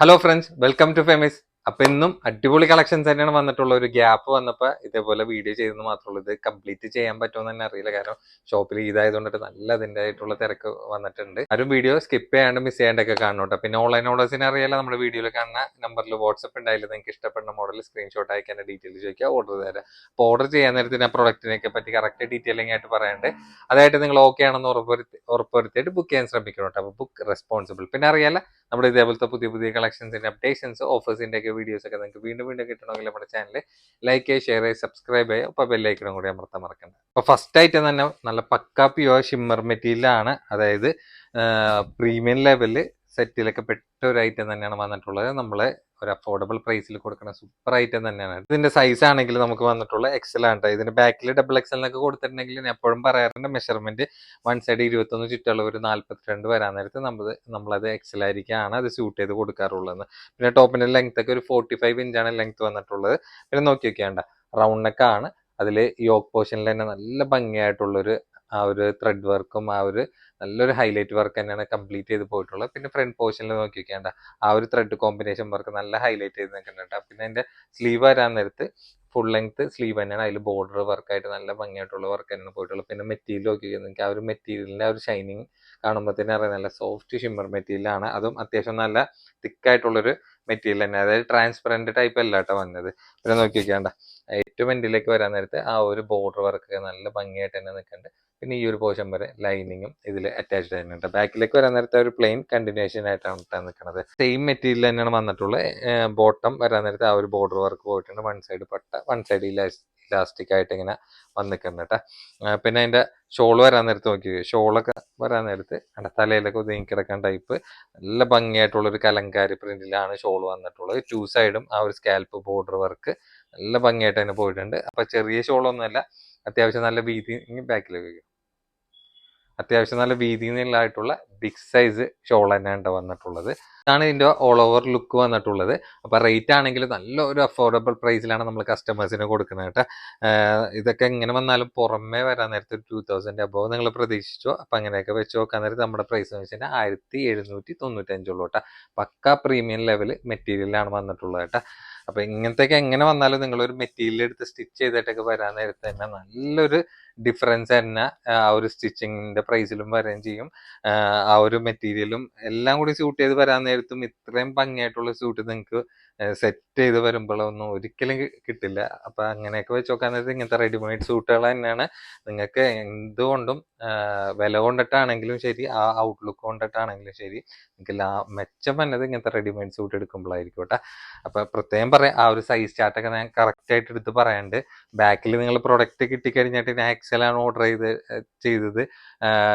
Hello friends welcome to famous അപ്പൊ ഇന്നും അടിപൊളി കളക്ഷൻസ് തന്നെയാണ് വന്നിട്ടുള്ള ഒരു ഗ്യാപ്പ് വന്നപ്പോ ഇതേപോലെ വീഡിയോ ചെയ്തെന്ന് മാത്രമേ ഇത് കംപ്ലീറ്റ് ചെയ്യാൻ പറ്റുമെന്ന് തന്നെ അറിയില്ല. കാരണം ഷോപ്പിൽ ഇതായതുകൊണ്ടിട്ട് നല്ല അതിന്റെ ആയിട്ടുള്ള തിരക്ക് വന്നിട്ടുണ്ട്. ആരും വീഡിയോ സ്കിപ്പ് ചെയ്യാണ്ട് മിസ് ചെയ്യാണ്ടൊക്കെ കാണുന്നുണ്ട് പിന്നെ ഓൺലൈൻ ഓർഡേഴ്സിന് അറിയാലോ നമ്മുടെ വീഡിയോയിൽ കാണുന്ന നമ്പറിൽ വാട്സപ്പ് ഉണ്ടായില്ല നിങ്ങൾക്ക് ഇഷ്ടപ്പെടുന്ന മോഡൽ സ്ക്രീൻഷോട്ട് അയക്കാൻ ഡീറ്റെയിൽ ചോദിക്കുക ഓർഡർ തരാം. അപ്പോൾ ഓർഡർ ചെയ്യാൻ നേരത്തെ ആ പ്രൊഡക്റ്റിനെ പറ്റി കറക്റ്റ് ഡീറ്റെയിലിംഗ് ആയിട്ട് പറയാണ്ട് അതായിട്ട് നിങ്ങൾ ഓക്കെ ആണെന്ന് ഉറപ്പുവരുത്തി ഉറപ്പുവരുത്തിയിട്ട് ബുക്ക് ചെയ്യാൻ ശ്രമിക്കണം കേട്ടോ. അപ്പോൾ ബുക്ക് റെസ്പോൺസിബിൾ പിന്നെ അറിയാലോ നമ്മുടെ ഇതേപോലത്തെ പുതിയ പുതിയ കളക്ഷൻസിന്റെ അപ്ഡേഷൻസ് ഓഫേഴ്സിന്റെ ഒക്കെ വീഡിയോസ് ഒക്കെ നിങ്ങൾക്ക് വീണ്ടും വീണ്ടും കിട്ടണമെങ്കിൽ നമ്മുടെ ചാനൽ ലൈക്ക് ഷെയർ ചെയ്യുക സബ്സ്ക്രൈബ് ചെയ്യുക. അപ്പോൾ ബെല്ലൈക്കണം കൂടി അമർത്താൻ മറക്കണ്ട. അപ്പോൾ ഫസ്റ്റ് ആയിട്ട് തന്നെ നല്ല പക്കാ പ്യുവർ ഷിമ്മർ മെറ്റീരിയലാണ്. അതായത് പ്രീമിയം ലെവൽ സെറ്റിലൊക്കെ പെട്ട ഒരു ഐറ്റം തന്നെയാണ് വന്നിട്ടുള്ളത്. നമ്മളെ ഒരു അഫോർഡബിൾ പ്രൈസിൽ കൊടുക്കുന്ന സൂപ്പർ ഐറ്റം തന്നെയാണ്. ഇതിന്റെ സൈസ് ആണെങ്കിൽ നമുക്ക് വന്നിട്ടുള്ള എക്സൽ ആണ്. ഇതിന്റെ ബാക്കിൽ ഡബിൾ എക്സൽ എന്നൊക്കെ കൊടുത്തിട്ടുണ്ടെങ്കിൽ ഞാൻ എപ്പോഴും പറയാറുണ്ട് മെഷർമെന്റ് വൺ സൈഡ് ഇരുപത്തൊന്ന് ചുറ്റുള്ള ഒരു നാല്പത്തിരണ്ട് വരാൻ നേരത്ത് നമ്മൾ നമ്മളത് എക്സൽ ആയിരിക്കാണ് അത് സ്യൂട്ട് ചെയ്ത് കൊടുക്കാറുള്ളത് പിന്നെ ടോപ്പിന്റെ ലെങ്ത് ഒക്കെ ഒരു ഫോർട്ടി ഫൈവ് ഇഞ്ചാണ് ലെങ്ത് വന്നിട്ടുള്ളത്. പിന്നെ നോക്കി നോക്കിയാണ്ട റൗണ്ട് നെക്ക് ആണ്. അതിൽ യോക്ക് പോർഷനിൽ തന്നെ നല്ല ഭംഗിയായിട്ടുള്ളൊരു ആ ഒരു ത്രെഡ് വർക്കും ആ ഒരു നല്ലൊരു ഹൈലൈറ്റ് വർക്ക് തന്നെയാണ് കംപ്ലീറ്റ് ചെയ്ത് പോയിട്ടുള്ളത്. പിന്നെ ഫ്രണ്ട് പോർഷനിൽ നോക്കി വെക്കേണ്ട ആ ഒരു ത്രെഡ് കോമ്പിനേഷൻ വർക്ക് നല്ല ഹൈലൈറ്റ് ചെയ്ത് നിൽക്കുന്നുണ്ട് പിന്നെ അതിന്റെ സ്ലീവ് വരാൻ നേരത്ത് ഫുൾ ലെങ്ത് സ്ലീവ് തന്നെയാണ്. അതിൽ ബോർഡർ വർക്കായിട്ട് നല്ല ഭംഗിയായിട്ടുള്ള വർക്ക് തന്നെയാണ് പോയിട്ടുള്ളത്. പിന്നെ മെറ്റീരിയൽ നോക്കി നിങ്ങൾക്ക് ആ ഒരു മെറ്റീരിയലിന്റെ ആ ഒരു ഷൈനിങ് കാണുമ്പോൾ തന്നെ അറിയാം നല്ല സോഫ്റ്റ് ഷിമ്മർ മെറ്റീരിയൽ ആണ്. അതും അത്യാവശ്യം നല്ല തിക്കായിട്ടുള്ളൊരു മെറ്റീരിയൽ തന്നെ അതായത് ട്രാൻസ്പെറന്റ് ടൈപ്പ് അല്ല കേട്ടോ വന്നത്. പിന്നെ നോക്കി വെക്കേണ്ട ഏറ്റവും എൻഡിലേക്ക് വരാൻ നേരത്ത് ആ ഒരു ബോർഡർ വർക്ക് നല്ല ഭംഗിയായിട്ട് തന്നെ നിൽക്കുന്നുണ്ട്. പിന്നെ ഈ ഒരു പോർഷൻ വരെ ലൈനിങ്ങും ഇതിൽ അറ്റാച്ച്ഡ് തന്നെയുണ്ട് ബാക്കിലേക്ക് വരാൻ നേരത്തെ ഒരു പ്ലെയിൻ കണ്ടിന്യൂഷൻ ആയിട്ടാണ് ഇട്ടാൻ നിൽക്കുന്നത് സെയിം മെറ്റീരിയൽ തന്നെയാണ് വന്നിട്ടുള്ളത് ബോട്ടം വരാൻ നേരത്തെ ആ ഒരു ബോർഡർ വർക്ക് പോയിട്ടുണ്ട്. വൺ സൈഡ് പട്ട വൺ സൈഡ് ഇലാസ്റ്റിക് ആയിട്ട് ഇങ്ങനെ വന്നിട്ടുണ്ട് കേട്ടോ പിന്നെ അതിന്റെ ഷോൾ വരാൻ നേരത്ത് നോക്കി ഷോളൊക്കെ വരാൻ നേരത്ത് അവിടെ തലയിലൊക്കെ ഒതുങ്ങി കിടക്കാൻ ടൈപ്പ് നല്ല ഭംഗിയായിട്ടുള്ള ഒരു കലങ്കാരി പ്രിന്റിലാണ് ഷോൾ വന്നിട്ടുള്ളത്. ടു സൈഡും ആ ഒരു സ്കാൽപ്പ് ബോർഡർ വർക്ക് നല്ല ഭംഗിയായിട്ട് തന്നെ പോയിട്ടുണ്ട്. അപ്പൊ ചെറിയ ഷോളൊന്നുമല്ല അത്യാവശ്യം നല്ല വീതി ബാക്കിലേക്ക് അത്യാവശ്യം നല്ല വീതി നീളമായിട്ടുള്ള ബിഗ് സൈസ് ഷോൾ തന്നെയാണ് വന്നിട്ടുള്ളത്. ഇതാണ് ഇതിന്റെ ഓൾ ഓവർ ലുക്ക് വന്നിട്ടുള്ളത്. അപ്പൊ റേറ്റ് ആണെങ്കിൽ നല്ല ഒരു അഫോർഡബിൾ പ്രൈസിലാണ് നമ്മൾ കസ്റ്റമേഴ്സിന് കൊടുക്കുന്നത് കേട്ടോ. ഇതൊക്കെ എങ്ങനെ വന്നാലും പുറമേ വരാൻ നേരത്തെ ടൂ തൗസൻഡ് അബോവ് നിങ്ങൾ പ്രതീക്ഷിച്ചോ അപ്പൊ അങ്ങനെയൊക്കെ വെച്ച് നോക്കാൻ നേരത്തെ നമ്മുടെ പ്രൈസ് എന്ന് വെച്ചാൽ ആയിരത്തി എഴുന്നൂറ്റി തൊണ്ണൂറ്റഞ്ചുള്ളൂ കേട്ടോ. പക്ക പ്രീമിയം ലെവൽ മെറ്റീരിയലാണ് വന്നിട്ടുള്ളത് കേട്ടോ. അപ്പൊ ഇങ്ങനത്തെയൊക്കെ എങ്ങനെ വന്നാലും നിങ്ങൾ ഒരു മെറ്റീരിയൽ എടുത്ത് സ്റ്റിച്ച് ചെയ്തിട്ടൊക്കെ വരാൻ നേരത്തെ തന്നെ നല്ലൊരു ഡിഫറൻസ് തന്നെ ആ ഒരു സ്റ്റിച്ചിങ്ങിന്റെ പ്രൈസിലും വരികയും ചെയ്യും. ആ ഒരു മെറ്റീരിയലും എല്ലാം കൂടി സ്യൂട്ട് ചെയ്ത് വരാൻ നേരത്തും ഇത്രയും ഭംഗിയായിട്ടുള്ള സ്യൂട്ട് നിങ്ങൾക്ക് സെറ്റ് ചെയ്ത് വരുമ്പോഴൊന്നും ഒരിക്കലും കിട്ടില്ല. അപ്പൊ അങ്ങനെയൊക്കെ വെച്ച് നോക്കാൻ നേരത്തെ ഇങ്ങനത്തെ റെഡിമെയ്ഡ് സൂട്ടുകൾ തന്നെയാണ്. നിങ്ങൾക്ക് എന്തുകൊണ്ടും വില കൊണ്ടിട്ടാണെങ്കിലും ശരി ആ ഔട്ട്ലുക്ക് കൊണ്ടിട്ടാണെങ്കിലും ശരി നിങ്ങൾക്ക് ലാ മെച്ചം വന്നത് ഇങ്ങനത്തെ റെഡിമെയ്ഡ് സൂട്ട് എടുക്കുമ്പോഴായിരിക്കും കേട്ടോ അപ്പൊ പ്രത്യേകം പറയാം ആ ഒരു സൈസ് ചാർട്ടൊക്കെ ഞാൻ കറക്റ്റ് ആയിട്ട് എടുത്ത് പറയാണ്ട് ബാക്കിൽ നിങ്ങൾ പ്രൊഡക്റ്റ് കിട്ടിക്കഴിഞ്ഞിട്ട് ഞാൻ എക്സലാണ് ഓർഡർ ചെയ്ത് ചെയ്തത്.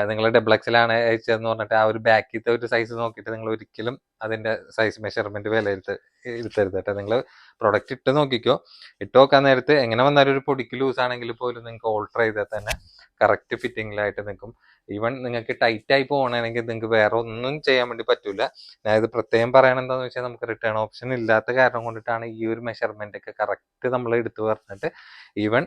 നിങ്ങൾ ഡബിൾ എക്സലാണ് അയച്ചതെന്ന് പറഞ്ഞിട്ട് ആ ഒരു ബാക്കിലത്തെ ഒരു സൈസ് നോക്കിയിട്ട് നിങ്ങൾ ഒരിക്കലും അതിന്റെ സൈസ് മെഷർമെന്റ് വിലയിരുത്തരുത് കേട്ടോ. നിങ്ങൾ പ്രൊഡക്റ്റ് ഇട്ട് നോക്കിക്കോ. ഇട്ട് നോക്കാൻ നേരത്ത് എങ്ങനെ വന്നാലും ഒരു പൊടിക്ക് ലൂസ് ആണെങ്കിൽ പോലും നിങ്ങൾക്ക് ഓൾട്ടർ ചെയ്താൽ തന്നെ കറക്റ്റ് ഫിറ്റിങ്ങിലായിട്ട് നിൽക്കും. ഈവൻ നിങ്ങൾക്ക് ടൈറ്റ് ആയി പോകണമെങ്കിൽ നിങ്ങൾക്ക് വേറെ ഒന്നും ചെയ്യാൻ വേണ്ടി പറ്റൂല. ഞാൻ ഇത് പ്രത്യേകം പറയണെന്താന്ന് വെച്ചാൽ നമുക്ക് റിട്ടേൺ ഓപ്ഷൻ ഇല്ലാത്ത കാരണം കൊണ്ടിട്ടാണ് ഈ ഒരു മെഷർമെന്റ് ഒക്കെ കറക്റ്റ് നമ്മൾ എടുത്തു പറഞ്ഞിട്ട് ഈവൻ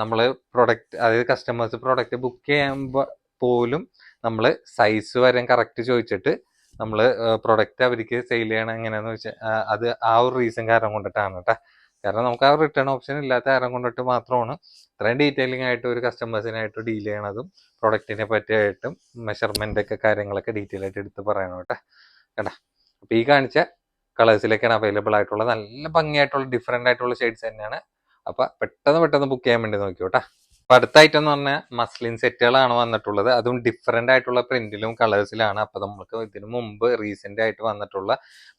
നമ്മൾ പ്രൊഡക്റ്റ് അതായത് കസ്റ്റമേഴ്സ് പ്രൊഡക്റ്റ് ബുക്ക് ചെയ്യുമ്പോൾ പോലും നമ്മൾ സൈസ് വരെ കറക്റ്റ് ചോദിച്ചിട്ട് നമ്മൾ പ്രൊഡക്റ്റ് അവർക്ക് സെയിൽ ചെയ്യണം എങ്ങനെയാന്ന് വെച്ചാൽ അത് ആ ഒരു റീസൺ കാരണം കൊണ്ടിട്ടാണ് കേട്ടോ കാരണം നമുക്ക് ആ റിട്ടേൺ ഓപ്ഷൻ ഇല്ലാത്ത കാരണം കൊണ്ടിട്ട് മാത്രമാണ് ഇത്രയും ഡീറ്റെയിലിംഗ് ആയിട്ട് ഒരു കസ്റ്റമേഴ്സിനായിട്ട് ഡീൽ ചെയ്യണതും പ്രൊഡക്റ്റിനെ പറ്റിയായിട്ടും മെഷർമെന്റ് ഒക്കെ കാര്യങ്ങളൊക്കെ ഡീറ്റെയിൽ ആയിട്ട് എടുത്ത് പറയണം കേട്ടോ കേട്ടാ അപ്പോൾ ഈ കാണിച്ച കളേഴ്സിലേക്കാണ് അവൈലബിൾ ആയിട്ടുള്ള നല്ല ഭംഗിയായിട്ടുള്ള ഡിഫറെന്റ് ആയിട്ടുള്ള ഷെയ്ഡ്സ് തന്നെയാണ്. അപ്പോൾ പെട്ടെന്ന് പെട്ടെന്ന് ബുക്ക് ചെയ്യാൻ വേണ്ടി നോക്കിയോ കേട്ടാ അപ്പൊ അടുത്ത ഐറ്റം എന്ന് പറഞ്ഞാൽ മസ്ലിൻ സെറ്റുകളാണ് വന്നിട്ടുള്ളത്. അതും ഡിഫറെന്റ് ആയിട്ടുള്ള പ്രിന്റിലും കളേഴ്സിലാണ് അപ്പൊ നമുക്ക് ഇതിനു മുമ്പ് റീസെന്റ് ആയിട്ട് വന്നിട്ടുള്ള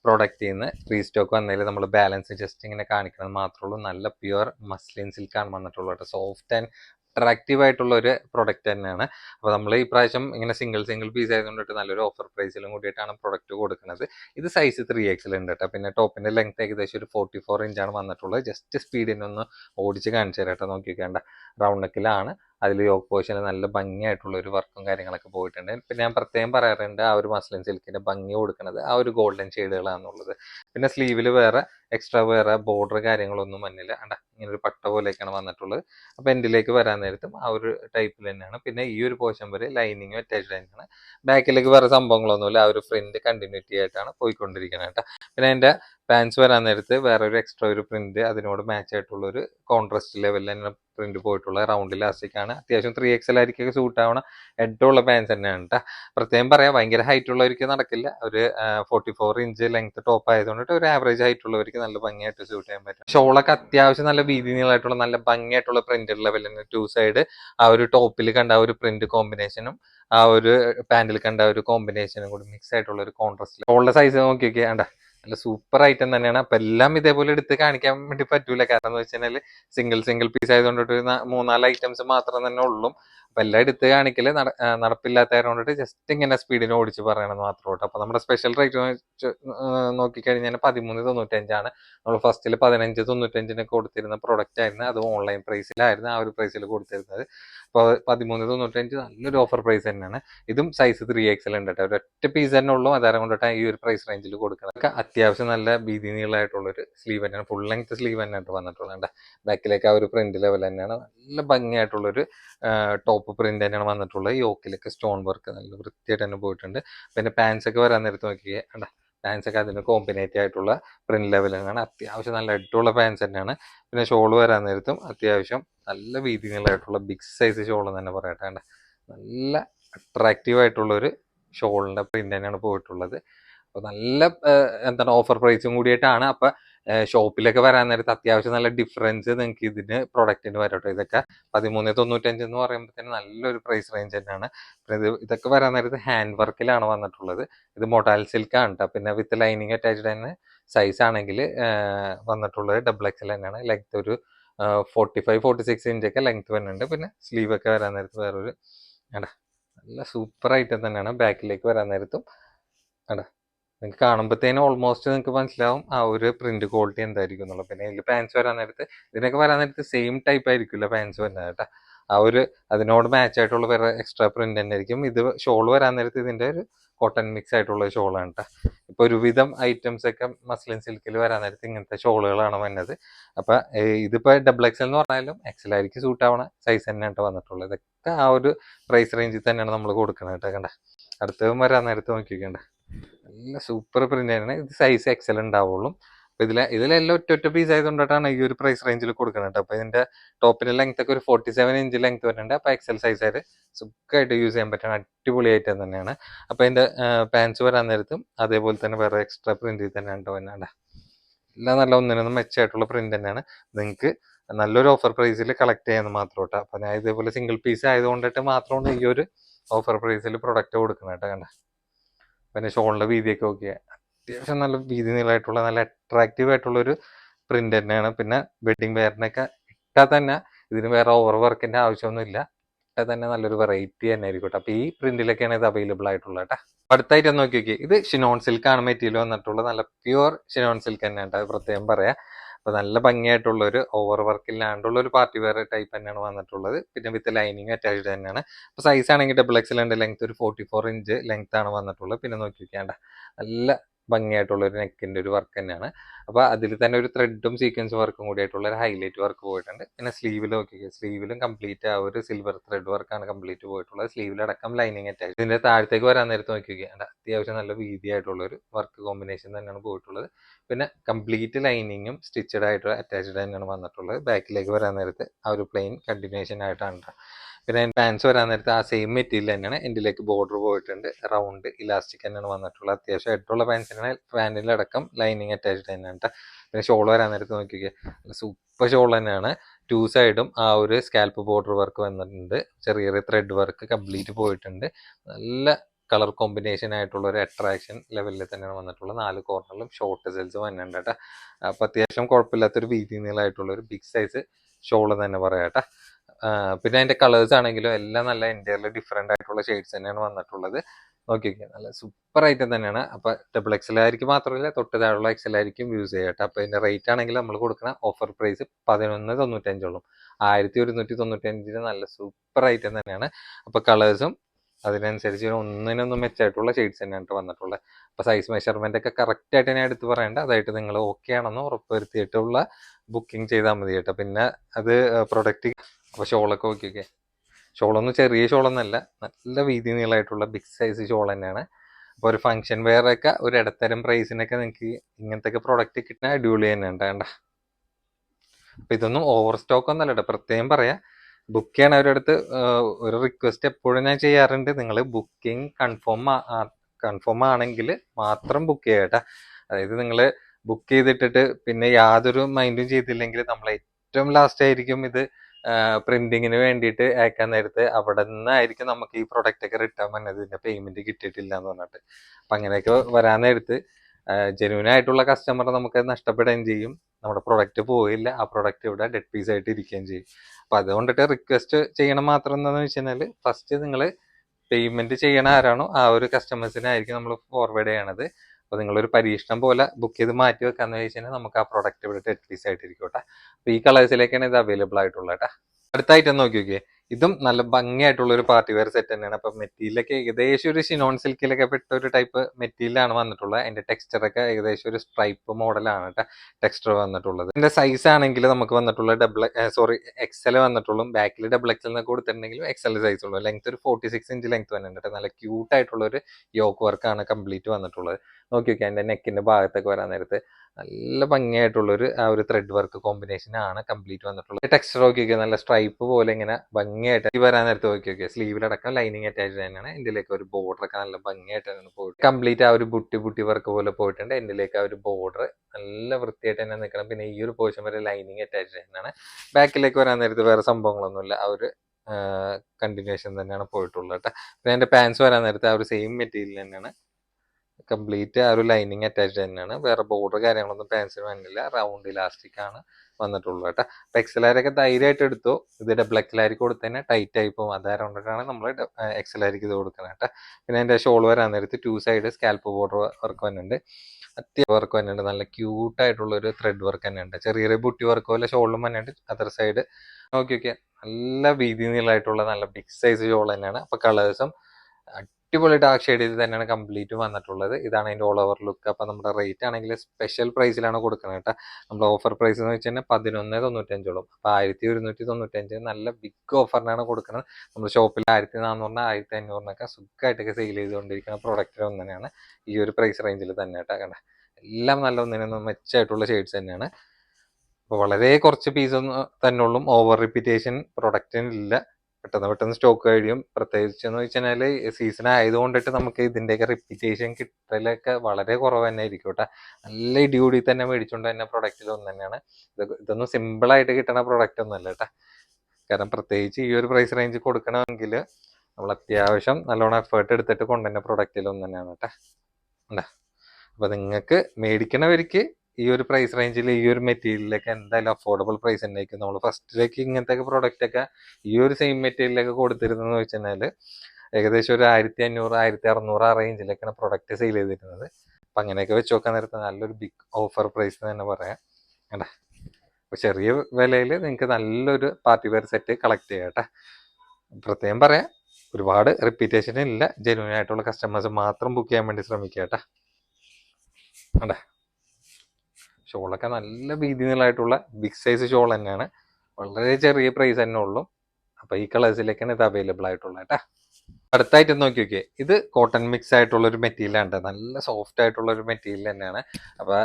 പ്രോഡക്റ്റിൽ നിന്ന് റീസ്റ്റോക്ക് വന്നതിൽ നമ്മൾ ബാലൻസ് ജസ്റ്റ് ഇങ്ങനെ കാണിക്കുന്നത് മാത്രമേ ഉള്ളൂ. നല്ല പ്യുവർ മസ്ലിൻ സിൽക്കാണ് വന്നിട്ടുള്ളത് സോഫ്റ്റ് ആൻഡ് അട്രാക്റ്റീവ് ആയിട്ടുള്ള ഒരു പ്രൊഡക്റ്റ് തന്നെയാണ്. അപ്പോൾ നമ്മൾ ഈ പ്രാവശ്യം ഇങ്ങനെ സിംഗിൾ സിംഗിൾ പീസ് ആയതുകൊണ്ടിട്ട് നല്ലൊരു ഓഫർ പ്രൈസിലും കൂടിയിട്ടാണ് പ്രൊഡക്റ്റ് കൊടുക്കുന്നത്. ഇത് സൈസ് ത്രീ എക്സിൽ ഉണ്ട് കേട്ടോ പിന്നെ ടോപ്പിന്റെ ലെങ്ത് ഏകദേശം ഒരു ഫോർട്ടി ഫോർ ഇഞ്ചാണ് വന്നിട്ടുള്ളത്. ജസ്റ്റ് സ്പീഡിനൊന്ന് ഓടിച്ച് കാണിച്ചു തരാം കേട്ടോ നോക്കിക്കേണ്ട. റൗണ്ട് നെക്കിലാണ് അതിൽ യോഗ പോഷന് നല്ല ഭംഗിയായിട്ടുള്ള ഒരു വർക്കും കാര്യങ്ങളൊക്കെ പോയിട്ടുണ്ട്. പിന്നെ ഞാൻ പ്രത്യേകം പറയാറുണ്ട് ആ ഒരു മസ്ലിൻ സിൽക്കിന്റെ ഭംഗി കൊടുക്കുന്നത് ആ ഒരു ഗോൾഡൻ ഷെയ്ഡുകളാണെന്നുള്ളത് പിന്നെ സ്ലീവിൽ വേറെ എക്സ്ട്രാ വേറെ ബോർഡർ കാര്യങ്ങളൊന്നും വന്നില്ല അണ്ട ഇങ്ങനെ ഒരു പട്ട പോലെയൊക്കെയാണ് വന്നിട്ടുള്ളത്. അപ്പോൾ എൻഡിലേക്ക് വരാൻ നേരത്തും ആ ഒരു ടൈപ്പിൽ തന്നെയാണ്. പിന്നെ ഈ ഒരു പോർഷൻ വരെ ലൈനിങ് അറ്റാച്ച്ഡ് തന്നെയാണ് ബാക്കിലേക്ക് വേറെ സംഭവങ്ങളൊന്നുമില്ല. ആ ഒരു ഫ്രണ്ട് കണ്ടിന്യൂറ്റി ആയിട്ടാണ് പോയിക്കൊണ്ടിരിക്കുന്നത് കേട്ടോ. പിന്നെ എന്റെ പാൻസ് വരാൻ നേരത്ത് വേറെ ഒരു എക്സ്ട്രാ ഒരു പ്രിന്റ് അതിനോട് മാച്ച് ആയിട്ടുള്ള ഒരു കോൺട്രാസ്റ്റ് ലെവലിൽ തന്നെ പ്രിന്റ് പോയിട്ടുള്ള റൗണ്ട് ഇലാസ്റ്റിക് ആണ് അത്യാവശ്യം ത്രീ എക്സൽ ആയിരിക്കും സൂട്ട് ആവണ ഹെഡുള്ള പാൻസ് തന്നെയാണ് കേട്ടോ പ്രത്യേകം പറയാം ഭയങ്കര ഹൈറ്റ് ഉള്ളവർക്ക് നടക്കില്ല. ഒരു forty four inch length top ആയതുകൊണ്ട് ഒരു ആവറേജ് ഹൈറ്റ് ഉള്ളവർക്ക് നല്ല ഭംഗിയായിട്ട് സൂട്ട് ചെയ്യാൻ പറ്റും. ഷോളൊക്കെ അത്യാവശ്യം നല്ല വീതി നീളമായിട്ടുള്ള നല്ല ഭംഗിയായിട്ടുള്ള പ്രിന്റ് ലെവലിന് ടു സൈഡ് ആ ഒരു ടോപ്പിൽ കണ്ട ആ ഒരു പ്രിന്റ് കോമ്പിനേഷനും ആ ഒരു പാൻറിൽ കണ്ട ഒരു കോമ്പിനേഷനും കൂടി മിക്സ് ആയിട്ടുള്ള ഒരു കോൺട്രസ്റ്റ് ഷോളിന്റെ സൈസ് നോക്കി നോക്കിയാൽ കണ്ട നല്ല സൂപ്പർ ഐറ്റം തന്നെയാണ്. അപ്പൊ എല്ലാം ഇതേപോലെ എടുത്ത് കാണിക്കാൻ വേണ്ടി പറ്റൂല. കാരണം എന്ന് വെച്ചാൽ സിംഗിൾ സിംഗിൾ പീസ് ആയതുകൊണ്ട് മൂന്നാൽ ഐറ്റംസ് മാത്രം തന്നെ ഉള്ളൂ. അപ്പൊ എല്ലാം എടുത്ത് കാണിക്കൽ നട- ജസ്റ്റ് ഇങ്ങനെ സ്പീഡിന് ഓടിച്ച് പറയണമെന്ന് മാത്രമേ ഉള്ളൂ. അപ്പൊ നമ്മുടെ സ്പെഷ്യൽ റേറ്റ് നോക്കിക്കഴിഞ്ഞാൽ പതിമൂന്ന് തൊണ്ണൂറ്റഞ്ചാണ്. നമ്മൾ ഫസ്റ്റിൽ പതിനഞ്ച് തൊണ്ണൂറ്റഞ്ചിന് കൊടുത്തിരുന്ന പ്രൊഡക്റ്റ് ആയിരുന്നു. അത് ഓൺലൈൻ പ്രൈസിലായിരുന്നു ആ ഒരു പ്രൈസിൽ കൊടുത്തിരുന്നത്. അപ്പോൾ പതിമൂന്ന് തൊണ്ണൂറ്റഞ്ച് നല്ലൊരു ഓഫർ പ്രൈസ് തന്നെയാണ്. ഇതും സൈസ് ത്രീ എക്സൽ ഉണ്ട് കേട്ടോ. ഒരൊറ്റ പീസ് തന്നെ ഉള്ളൂ. അതാരം കൊണ്ടിട്ട് ഈ ഒരു പ്രൈസ് റേഞ്ചിൽ കൊടുക്കുന്നത് അത്യാവശ്യം നല്ല വീതി നീളായിട്ടുള്ളൊരു സ്ലീവ് തന്നെയാണ്. ഫുൾ ലെങ്ത് സ്ലീവ് തന്നെയായിട്ട് വന്നിട്ടുള്ളത്. ബാക്കിലേക്ക് ആ ഒരു പ്രിന്റ് ലെവൽ തന്നെയാണ്. നല്ല ഭംഗിയായിട്ടുള്ളൊരു ടോപ്പ് പ്രിന്റ് തന്നെയാണ് വന്നിട്ടുള്ളത്. യോക്കിലൊക്കെ സ്റ്റോൺ വർക്ക് നല്ല വൃത്തിയായിട്ട് തന്നെ പോയിട്ടുണ്ട്. പിന്നെ പാൻസ് ഒക്കെ വരാൻ നേരത്ത് നോക്കിയേ കണ്ട? പാൻസ് ഒക്കെ അതിന് കോമ്പിനേറ്റ് ആയിട്ടുള്ള പ്രിന്റ് തന്നെയാണ്. അത്യാവശ്യം നല്ല അടിപൊളി പാൻസ് തന്നെയാണ്. പിന്നെ ഷോൾ വരാൻ നേരത്തും അത്യാവശ്യം നല്ല വീതി നീളമായിട്ടുള്ള ബിഗ് സൈസ് ഷോൾ തന്നെ പറയട്ടെ കണ്ട? നല്ല അട്രാക്റ്റീവ് ആയിട്ടുള്ള ഒരു ഷോളിന്റെ പ്രിന്റ് തന്നെയാണ് പോയിട്ടുള്ളത്. അപ്പോൾ നല്ല എന്താണ് ഓഫർ പ്രൈസും കൂടിയിട്ടാണ്. അപ്പൊ ഷോപ്പിലൊക്കെ വരാൻ നേരത്ത് അത്യാവശ്യം നല്ല ഡിഫറൻസ് നിങ്ങൾക്ക് ഇതിന് പ്രൊഡക്റ്റിന് വരട്ടോ ഇതൊക്കെ പതിമൂന്ന് തൊണ്ണൂറ്റഞ്ച് എന്ന് പറയുമ്പോഴത്തേന് നല്ലൊരു പ്രൈസ് റേഞ്ച് തന്നെയാണ്. ഇത് ഇതൊക്കെ വരാൻ നേരത്ത് ഹാൻഡ് വർക്കിലാണ് വന്നിട്ടുള്ളത്. ഇത് മൊഡാൽ സിൽക്ക് ആണ് കേട്ടോ പിന്നെ വിത്ത് ലൈനിങ് അറ്റാച്ച്ഡ് തന്നെ സൈസ് ആണെങ്കിൽ വന്നിട്ടുള്ളത് ഡബിൾ എക്സൽ തന്നെയാണ്. ലെങ്ത് ഒരു ഫോർട്ടി ഫൈവ് ഫോർട്ടി സിക്സ് ഇഞ്ചൊക്കെ ലെങ്ത് വരുന്നുണ്ട് പിന്നെ സ്ലീവ് ഒക്കെ വരാൻ നേരത്ത് വേറൊരു അടാ നല്ല സൂപ്പർ ഐറ്റം തന്നെയാണ്. ബാക്കിലേക്ക് വരാൻ നേരത്തും എടാ നിങ്ങൾക്ക് കാണുമ്പോഴത്തേനും ഓൾമോസ്റ്റ് നിങ്ങൾക്ക് മനസ്സിലാവും ആ ഒരു പ്രിന്റ് ക്വാളിറ്റി എന്തായിരിക്കും എന്നുള്ളത്. പിന്നെ ഇതിൽ പാൻസ് വരാൻ നേരത്ത് ഇതിനൊക്കെ വരാൻ നേരത്ത് സെയിം ടൈപ്പ് ആയിരിക്കില്ല പാൻസ് വരുന്നത് കേട്ടോ. ആ ഒരു അതിനോട് മാച്ച് ആയിട്ടുള്ള വേറെ എക്സ്ട്രാ പ്രിന്റ് തന്നെ ആയിരിക്കും. ഇത് ഷോൾ വരാൻ നേരത്ത് ഇതിന്റെ ഒരു കോട്ടൺ മിക്സ് ആയിട്ടുള്ള ഷോളാണ് കേട്ടോ. ഇപ്പോൾ ഒരുവിധം ഐറ്റംസ് ഒക്കെ മസ്ലിൻ സിൽക്കിൽ വരാൻ നേരത്ത് ഇങ്ങനത്തെ ഷോളുകളാണ് വന്നത്. അപ്പം ഇതിപ്പോൾ ഡബിൾ എക്സൽ എന്ന് പറഞ്ഞാലും എക്സലായിരിക്കും സൂട്ട് ആവണ സൈസ് തന്നെയാണ് വന്നിട്ടുള്ളത്. ഇതൊക്കെ ആ ഒരു പ്രൈസ് റേഞ്ചിൽ തന്നെയാണ് നമ്മൾ കൊടുക്കുന്നത് കേട്ടോ കണ്ട. അടുത്തതും വരാൻ നേരത്ത് നോക്കിക്കണ്ട. നല്ല സൂപ്പർ പ്രിന്റ് ആണ് ഇത് സൈസ് എക്സൽ ഉണ്ടാവുള്ളൂ. അപ്പൊ ഇതിലെ ഇതിലെല്ലാം ഒറ്റ ഒറ്റ പീസ് ആയതുകൊണ്ടാണ് ഈ ഒരു പ്രൈസ് റേഞ്ചിൽ കൊടുക്കുന്നത് കേട്ടോ അപ്പൊ ഇതിന്റെ ടോപ്പിന്റെ ലെങ്ത് ഒക്കെ ഒരു ഫോർട്ടി സെവൻ ഇഞ്ച് ലെങ്ത് വരുന്നുണ്ട് അപ്പൊ എക്സൽ സൈസ് ആയിട്ട് സുഖമായിട്ട് യൂസ് ചെയ്യാൻ പറ്റുന്ന അടിപൊളി ഐറ്റം തന്നെയാണ്. അപ്പൊ അതിന്റെ പാൻസ് വരാൻ നേരത്തും അതേപോലെ തന്നെ വേറെ എക്സ്ട്രാ പ്രിന്റ് തന്നെയാണ് കേട്ടോ വന്നാണ്ട എല്ലാം നല്ല ഒന്നിനൊന്നും മെച്ചമായിട്ടുള്ള പ്രിന്റ് തന്നെയാണ്. നിങ്ങൾക്ക് നല്ലൊരു ഓഫർ പ്രൈസിൽ കളക്ട് ചെയ്യാൻ മാത്രം കേട്ടോ അപ്പൊ ഞാൻ ഇതേപോലെ സിംഗിൾ പീസ് ആയതുകൊണ്ടിട്ട് മാത്രമാണ് ഈ ഒരു ഓഫർ പ്രൈസിൽ പ്രൊഡക്റ്റ് കൊടുക്കുന്നത് കേട്ടോ കണ്ട. പിന്നെ ഷോളിന്റെ വീതിയൊക്കെ നോക്കിയ. അത്യാവശ്യം നല്ല വീതി നീളമായിട്ടുള്ള നല്ല അട്രാക്റ്റീവ് ആയിട്ടുള്ള ഒരു പ്രിന്റ് തന്നെയാണ്. പിന്നെ വെഡിങ് വെയറിനൊക്കെ ഇട്ടാൽ തന്നെ ഇതിന് വേറെ ഓവർ വർക്കിന്റെ ആവശ്യമൊന്നുമില്ല. ഇട്ടാൽ തന്നെ നല്ലൊരു വെറൈറ്റി തന്നെ ആയിരിക്കും കേട്ടോ അപ്പോൾ ഈ പ്രിന്റിലൊക്കെയാണ് ഇത് അവൈലബിൾ ആയിട്ടുള്ളത് കേട്ടോ അടുത്തായിട്ട് ഒന്ന് നോക്കി നോക്കി ഇത് ഷിനോൺ സിൽക്കാണ് മെറ്റീരിയൽ വന്നിട്ടുള്ളത്. നല്ല പ്യുവർ ഷിനോൺ സിൽക്ക് തന്നെയാണ് പ്രത്യേകം പറയാം. അപ്പൊ നല്ല ഭംഗിയായിട്ടുള്ള ഒരു ഓവർ വർക്ക് ഇല്ലാണ്ടുള്ള ഒരു പാർട്ടി വെയർ ടൈപ്പ് തന്നെയാണ് വന്നിട്ടുള്ളത്. പിന്നെ വിത്ത് ലൈനിങ് അറ്റാച്ച്ഡ് തന്നെയാണ്. അപ്പൊ സൈസ് ആണെങ്കിൽ ഡബിൾ എക്സൽ ഉണ്ട് ലെങ്ത് ഒരു ഫോർട്ടി ഫോർ ഇഞ്ച് ലെങ്ത് ആണ് വന്നിട്ടുള്ളത്. പിന്നെ നോക്കി നോക്കിയാണ്ട നല്ല ഭംഗിയായിട്ടുള്ള ഒരു നെക്കിന്റെ ഒരു വർക്ക് തന്നെയാണ്. അപ്പൊ അതിൽ തന്നെ ഒരു ത്രെഡും സീക്വൻസ് വർക്കും കൂടി ആയിട്ടുള്ള ഒരു ഹൈലൈറ്റ് വർക്ക് പോയിട്ടുണ്ട്. പിന്നെ സ്ലീവിൽ നോക്കിക്കുക സ്ലീവിലും കംപ്ലീറ്റ് ആ ഒരു സിൽവർ ത്രെഡ് വർക്കാണ് കംപ്ലീറ്റ് പോയിട്ടുള്ളത്. സ്ലീവിലടക്കം ലൈനിങ് അറ്റാച്ച് ഇതിന്റെ താഴത്തേക്ക് വരാൻ നേരത്ത് നോക്കിക്കുക അത്യാവശ്യം നല്ല വീതിയായിട്ടുള്ള ഒരു വർക്ക് കോമ്പിനേഷൻ തന്നെയാണ് പോയിട്ടുള്ളത്. പിന്നെ കംപ്ലീറ്റ് ലൈനിങ്ങും സ്റ്റിച്ചഡ് ആയിട്ടുള്ള അറ്റാച്ച്ഡ് തന്നെയാണ് വന്നിട്ടുള്ളത്. ബാക്കിലേക്ക് വരാൻ നേരത്ത് ആ ഒരു പ്ലെയിൻ കണ്ടിന്യൂഷൻ ആയിട്ടാണ്. ട്ടോ. പിന്നെ പാൻസ് വരാൻ നേരത്ത് ആ സെയിം മെറ്റീരിയൽ തന്നെയാണ്. എൻഡിലേക്ക് ബോർഡർ പോയിട്ടുണ്ട്. റൗണ്ട് ഇലാസ്റ്റിക് തന്നെയാണ് വന്നിട്ടുള്ളത്. അത്യാവശ്യം ഹെഡുള്ള പാൻസിനാണ് അടക്കം ലൈനിങ് അറ്റാച്ച്ഡ് തന്നെയാണ്. പിന്നെ ഷോൾ വരാൻ നേരത്ത് നോക്കിക്കുക സൂപ്പർ ഷോൾ തന്നെയാണ്. ടു സൈഡും ആ ഒരു സ്കാൽപ്പ് ബോർഡർ വർക്ക് വന്നിട്ടുണ്ട്. ചെറിയ ചെറിയ ത്രെഡ് വർക്ക് കംപ്ലീറ്റ് പോയിട്ടുണ്ട്. നല്ല കളർ കോമ്പിനേഷൻ ആയിട്ടുള്ള ഒരു അട്രാക്ഷൻ ലെവലിൽ തന്നെയാണ് വന്നിട്ടുള്ളത്. നാല് കോർണറിലും ഷോർട്ട് സെൽസ് വന്നിട്ടുണ്ട് കേട്ടോ അപ്പം അത്യാവശ്യം കുഴപ്പമില്ലാത്തൊരു വീതി നീളമായിട്ടുള്ള ഒരു ബിഗ് സൈസ് ഷോൾ തന്നെ പറയാട്ടെ പിന്നെ അതിന്റെ കളേഴ്സ് ആണെങ്കിലും എല്ലാം നല്ല ഇന്ത്യയിൽ ഡിഫറെന്റ് ആയിട്ടുള്ള ഷെയ്ഡ്സ് തന്നെയാണ് വന്നിട്ടുള്ളത്. നോക്കിയൊക്കെ നല്ല സൂപ്പർ ഐറ്റം തന്നെയാണ്. അപ്പൊ ഡബിൾ എക്സൽ ആയിരിക്കും മാത്രമല്ല തൊട്ട് താഴെയുള്ള എക്സൽ ആയിരിക്കും യൂസ് ചെയ്യട്ടെ. അപ്പൊ ഇതിന്റെ റേറ്റ് ആണെങ്കിൽ നമ്മൾ കൊടുക്കുന്ന ഓഫർ പ്രൈസ് പതിനൊന്ന് തൊണ്ണൂറ്റഞ്ചോളം. ആയിരത്തി ഒരുന്നൂറ്റി തൊണ്ണൂറ്റഞ്ചിന് നല്ല സൂപ്പർ ഐറ്റം തന്നെയാണ്. അപ്പൊ കളേഴ്സും അതിനനുസരിച്ച് ഒന്നിനൊന്നും മെച്ചമായിട്ടുള്ള ഷെയ്ഡ്സ് തന്നെയാണ് ട്ടോ വന്നിട്ടുള്ളത്. അപ്പോൾ സൈസ് മെഷർമെന്റ് ഒക്കെ കറക്റ്റ് ആയിട്ട് ഞാൻ എടുത്ത് പറയേണ്ട. അതായിട്ട് നിങ്ങൾ ഓക്കെ ആണെന്ന് ഉറപ്പുവരുത്തിയിട്ടുള്ള ബുക്കിംഗ് ചെയ്താൽ മതി കേട്ടോ പിന്നെ അത് പ്രൊഡക്റ്റ് അപ്പോൾ ഷോളൊക്കെ നോക്കിയൊക്കെ. ഷോളൊന്നും ചെറിയ ഷോളൊന്നല്ല നല്ല വീതി നീളമായിട്ടുള്ള ബിഗ് സൈസ് ഷോൾ തന്നെയാണ്. അപ്പോൾ ഒരു ഫംഗ്ഷൻ വേറെയൊക്കെ ഒരു ഇടത്തരം പ്രൈസിനൊക്കെ നിങ്ങൾക്ക് ഇങ്ങനത്തെ പ്രൊഡക്റ്റ് കിട്ടുന്ന അടിപൊളി തന്നെ ഉണ്ടാകണ്ട അപ്പൊ ഇതൊന്നും ഓവർ സ്റ്റോക്ക് ഒന്നല്ല കേട്ടോ പ്രത്യേകം പറയാം ബുക്ക് ചെയ്യണവരുടെ അടുത്ത് ഒരു റിക്വസ്റ്റ് എപ്പോഴും ഞാൻ ചെയ്യാറുണ്ട്. നിങ്ങൾ ബുക്കിംഗ് കൺഫേം കൺഫേം ആണെങ്കിൽ മാത്രം ബുക്ക് ചെയ്യട്ടെ അതായത് നിങ്ങൾ ബുക്ക് ചെയ്തിട്ടിട്ട് പിന്നെ യാതൊരു മൈൻഡും ചെയ്തില്ലെങ്കിൽ നമ്മൾ ഏറ്റവും ലാസ്റ്റ് ആയിരിക്കും ഇത് പ്രിന്റിങ്ങിന് വേണ്ടിയിട്ട് അയക്കാൻ നേരത്ത് അവിടെ നിന്നായിരിക്കും നമുക്ക് ഈ പ്രൊഡക്റ്റ് ഒക്കെ റിട്ടേൺ വന്നത്. ഇതിന്റെ പേയ്മെന്റ് കിട്ടിയിട്ടില്ല എന്ന് പറഞ്ഞിട്ട്. അപ്പൊ അങ്ങനെയൊക്കെ വരാൻ നേരത്ത് ജെനുവിൻ ആയിട്ടുള്ള കസ്റ്റമർ നമുക്ക് നഷ്ടപ്പെടുകയും ചെയ്യും. നമ്മുടെ പ്രൊഡക്റ്റ് പോയില്ല. ആ പ്രൊഡക്റ്റ് ഇവിടെ ഡെഡ് പീസ് ആയിട്ട് ഇരിക്കുകയും ചെയ്യും. അപ്പൊ അതുകൊണ്ടിട്ട് റിക്വസ്റ്റ് ചെയ്യണം മാത്രം എന്താണെന്ന് വെച്ച് കഴിഞ്ഞാൽ ഫസ്റ്റ് നിങ്ങൾ പേയ്മെന്റ് ചെയ്യണ ആരാണോ ആ ഒരു കസ്റ്റമേഴ്സിനായിരിക്കും നമ്മൾ ഫോർവേഡ് ചെയ്യണത്. അപ്പോൾ നിങ്ങളൊരു പരീക്ഷണം പോലെ ബുക്ക് ചെയ്ത് മാറ്റി വെക്കാന്ന് വെച്ച് കഴിഞ്ഞാൽ നമുക്ക് ആ പ്രൊഡക്റ്റ് ഇവിടെ ഡെഡ് പീസ് ആയിട്ടിരിക്കും കേട്ടോ. അപ്പോൾ ഈ കളേഴ്സിലേക്കാണ് ഇത് അവൈലബിൾ ആയിട്ടുള്ളത് കേട്ടോ. അടുത്ത ഐറ്റം നോക്കി നോക്കിയേ. ഇതും നല്ല ഭംഗിയായിട്ടുള്ള ഒരു പാർട്ടി വെയർ സെറ്റ് തന്നെയാണ്. അപ്പൊ മെറ്റീരിയലൊക്കെ ഏകദേശം ഒരു ഷിനോൺ സിൽക്കിലൊക്കെ പെട്ട ഒരു ടൈപ്പ് മെറ്റീരിയലാണ് വന്നിട്ടുള്ളത്. അതിന്റെ ടെക്സ്ചറൊക്കെ ഏകദേശം ഒരു സ്ട്രൈപ്പ് മോഡലാണ് ടെക്സ്ചർ വന്നിട്ടുള്ളത്. ഇതിന്റെ സൈസ് ആണെങ്കിൽ നമുക്ക് വന്നിട്ടുള്ള ഡബിൾ സോറി എക്സൽ വന്നിട്ടുള്ളൂ. ബാക്കിൽ ഡബിൾ എക്സൽ എന്നൊക്കെ കൊടുത്തിട്ടുണ്ടെങ്കിലും എക്സൽ സൈസ് ഉള്ളൂ. ലെങ്ത് ഒരു ഫോർട്ടി സിക്സ് ഇഞ്ച് ലെങ്ത് വന്നിട്ടുണ്ട്. നല്ല ക്യൂട്ട് ആയിട്ടുള്ള ഒരു യോക്ക് വർക്കാണ് കംപ്ലീറ്റ് വന്നിട്ടുള്ളത്. നോക്കി നോക്കി അതിന്റെ നെക്കിന്റെ ഭാഗത്തൊക്കെ വരാൻ നേരത്ത്. നല്ല ഭംഗിയായിട്ടുള്ള ഒരു ആ ഒരു ത്രെഡ് വർക്ക് കോമ്പിനേഷൻ ആണ് കംപ്ലീറ്റ് വന്നിട്ടുള്ളത്. ടെക്സ്ചർ നോക്കി നോക്കിയാൽ നല്ല സ്ട്രൈപ്പ് പോലെ ഇങ്ങനെ ഭംഗിയായിട്ട് ഈ വരാൻ നേരത്തെ നോക്കി നോക്കിയാൽ സ്ലീവിലടക്കം ലൈനിങ് അറ്റാച്ച് തന്നെയാണ്. എന്റിലേക്ക് ഒരു ബോർഡർ ഒക്കെ നല്ല ഭംഗിയായിട്ടാണ് പോയിട്ട് കംപ്ലീറ്റ് ആ ഒരു ബുട്ടി ബുട്ടി വർക്ക് പോലെ പോയിട്ടുണ്ട്. ഇതിലേക്ക് ആ ഒരു ബോർഡർ നല്ല വൃത്തിയായിട്ട് തന്നെ നിൽക്കണം. പിന്നെ ഈ ഒരു പോർഷൻ വരെ ലൈനിങ് അറ്റാച്ച് തന്നെയാണ്. ബാക്കിലേക്ക് വരാൻ നേരത്ത് വേറെ സംഭവങ്ങളൊന്നുമില്ല. ആ ഒരു കണ്ടിന്യൂഷൻ തന്നെയാണ് പോയിട്ടുള്ളത് കേട്ടോ. പിന്നെ അതിന്റെ പാൻസ് വരാൻ നേരത്തെ ആ ഒരു സെയിം മെറ്റീരിയൽ തന്നെയാണ് കംപ്ലീറ്റ് ആ ഒരു ലൈനിങ് അറ്റാച്ച്ഡ് തന്നെയാണ്. വേറെ ബോർഡർ കാര്യങ്ങളൊന്നും പാൻസിന് വന്നില്ല റൗണ്ട് ഇലാസ്റ്റിക് ആണ് വന്നിട്ടുള്ളൂ കേട്ടോ. അപ്പൊ എക്സലാരൊക്കെ ധൈര്യമായിട്ട് എടുത്തു. ഇത് ബ്ലാക്ക് എക്സലാരിക്ക് കൊടുത്ത് തന്നെ ടൈറ്റ് ആയി പോകും അതായത് കൊണ്ടിട്ടാണ് നമ്മൾ എക്സലാരിക്ക് ഇത് കൊടുക്കുന്നത് കേട്ടോ. പിന്നെ അതിന്റെ ഷോൾ വരാൻ നേരത്ത് two side scallop border work വന്നിട്ടുണ്ട്. അത്യാവശ്യം വർക്ക് വന്നിട്ടുണ്ട്. നല്ല ക്യൂട്ട് ആയിട്ടുള്ള ഒരു ത്രെഡ് വർക്ക് തന്നെയുണ്ട്. ചെറിയ ചെറിയ ബുട്ടി വർക്ക് പോലെ ഷോളും വന്നിട്ട് അതർ സൈഡ് ഓക്കെ ഓക്കെ നല്ല വീതി നീളമായിട്ടുള്ള നല്ല ബിഗ് സൈസ് ഷോൾ തന്നെയാണ്. അപ്പൊ കളേഴ്സും അടിപൊളി ഡാർക്ക് ഷെയ്ഡിൽ തന്നെയാണ് കംപ്ലീറ്റ് വന്നിട്ടുള്ളത്. ഇതാണ് അതിന്റെ ഓൾ ഓവർ ലുക്ക് അപ്പം നമ്മുടെ റേറ്റ് ആണെങ്കിൽ സ്പെഷ്യൽ പ്രൈസിലാണ് കൊടുക്കുന്നത് കേട്ടോ. നമ്മുടെ ഓഫർ പ്രൈസ് എന്ന് വെച്ച് കഴിഞ്ഞാൽ പതിനൊന്ന് തൊണ്ണൂറ്റഞ്ചോളം. അപ്പോൾ ആയിരത്തി ഒരുന്നൂറ്റി തൊണ്ണൂറ്റഞ്ച് നല്ല ബിഗ് ഓഫറിനാണ് കൊടുക്കുന്നത്. നമ്മുടെ ഷോപ്പിൽ ആയിരത്തി നാനൂറിന് ആയിരത്തി അഞ്ഞൂറിനൊക്കെ സുഖമായിട്ടൊക്കെ സെയിൽ ചെയ്തുകൊണ്ടിരിക്കുന്ന പ്രൊഡക്റ്റ് ഒന്ന് തന്നെയാണ്. ഈ ഒരു പ്രൈസ് റേഞ്ചിൽ തന്നെ കേട്ടോ. കണ്ട? എല്ലാം നല്ല ഒന്നിനൊന്നും മെച്ചമായിട്ടുള്ള ഷെയ്ഡ്സ് തന്നെയാണ്. അപ്പോൾ വളരെ കുറച്ച് പീസ് തന്നെ ഉള്ളൂ ഓവർ റിപ്പീറ്റേഷൻ പ്രൊഡക്റ്റിന് ഇല്ല. പെട്ടെന്ന് പെട്ടെന്ന് സ്റ്റോക്ക് കഴിയും. പ്രത്യേകിച്ച് എന്ന് വെച്ചാൽ സീസൺ ആയതുകൊണ്ടിട്ട് നമുക്ക് ഇതിന്റെയൊക്കെ റിപ്പീറ്റേഷൻ കിട്ടലൊക്കെ വളരെ കുറവ് തന്നെ ആയിരിക്കും നല്ല ഇടികൂടി തന്നെ മേടിച്ചുകൊണ്ട് തന്നെ പ്രൊഡക്റ്റിൽ ഒന്ന് തന്നെയാണ് ഇത് ഇതൊന്നും സിമ്പിൾ ആയിട്ട് കിട്ടുന്ന പ്രൊഡക്റ്റ് ഒന്നുമല്ല കേട്ടോ കാരണം പ്രത്യേകിച്ച് ഈ ഒരു പ്രൈസ് റേഞ്ച് കൊടുക്കണമെങ്കിൽ നമ്മൾ അത്യാവശ്യം നല്ലോണം എഫേർട്ട് എടുത്തിട്ട് കൊണ്ടുവരുന്ന പ്രൊഡക്റ്റിൽ ഒന്ന് തന്നെയാണ് കേട്ടോ ഉണ്ടാ? അപ്പൊ നിങ്ങൾക്ക് മേടിക്കണവർക്ക് ഈ ഒരു പ്രൈസ് റേഞ്ചിൽ ഈ ഒരു മെറ്റീരിയലൊക്കെ എന്തായാലും അഫോർഡബിൾ പ്രൈസ് തന്നെയായിരിക്കും. നമ്മൾ ഫസ്റ്റിലേക്ക് ഇങ്ങനത്തെ പ്രൊഡക്റ്റ് ഒക്കെ ഈ ഒരു സെയിം മെറ്റീരിയലൊക്കെ കൊടുത്തിരുന്നെന്ന് വെച്ച് കഴിഞ്ഞാൽ ഏകദേശം ഒരു ആയിരത്തി അഞ്ഞൂറ് ആയിരത്തി അറുന്നൂറ് ആ റേഞ്ചിലൊക്കെയാണ് പ്രൊഡക്റ്റ് സെയിൽ ചെയ്തിരുന്നത്. അപ്പൊ അങ്ങനെയൊക്കെ വെച്ച് നോക്കാൻ നേരത്തെ നല്ലൊരു ബിഗ് ഓഫർ പ്രൈസ് തന്നെ പറയാം. കേട്ടാ അപ്പൊ ചെറിയ വിലയിൽ നിങ്ങൾക്ക് നല്ലൊരു പാർട്ടി വെയർ സെറ്റ് കളക്ട് ചെയ്യാം കേട്ടോ. പ്രത്യേകം പറയാം ഒരുപാട് റിപ്പീറ്റേഷൻ ഇല്ല. ജെന്യൂൻ ആയിട്ടുള്ള കസ്റ്റമേഴ്സ് മാത്രം ബുക്ക് ചെയ്യാൻ വേണ്ടി ശ്രമിക്കുക കേട്ടാ. ഷോളൊക്കെ നല്ല വീതി നിലായിട്ടുള്ള ബിഗ് സൈസ് ഷോൾ തന്നെയാണ്. വളരെ ചെറിയ പ്രൈസ് തന്നെ ഉള്ളൂ. അപ്പൊ ഈ കളേഴ്സിലേക്കാണ് ഇത് അവൈലബിൾ ആയിട്ടുള്ളത് കേട്ടോ അടുത്തായിട്ട് നോക്കി നോക്കിയേ. ഇത് കോട്ടൺ മിക്സ് ആയിട്ടുള്ള ഒരു മെറ്റീരിയൽ ആണ് നല്ല സോഫ്റ്റ് ആയിട്ടുള്ള ഒരു മെറ്റീരിയൽ തന്നെയാണ്. അപ്പൊ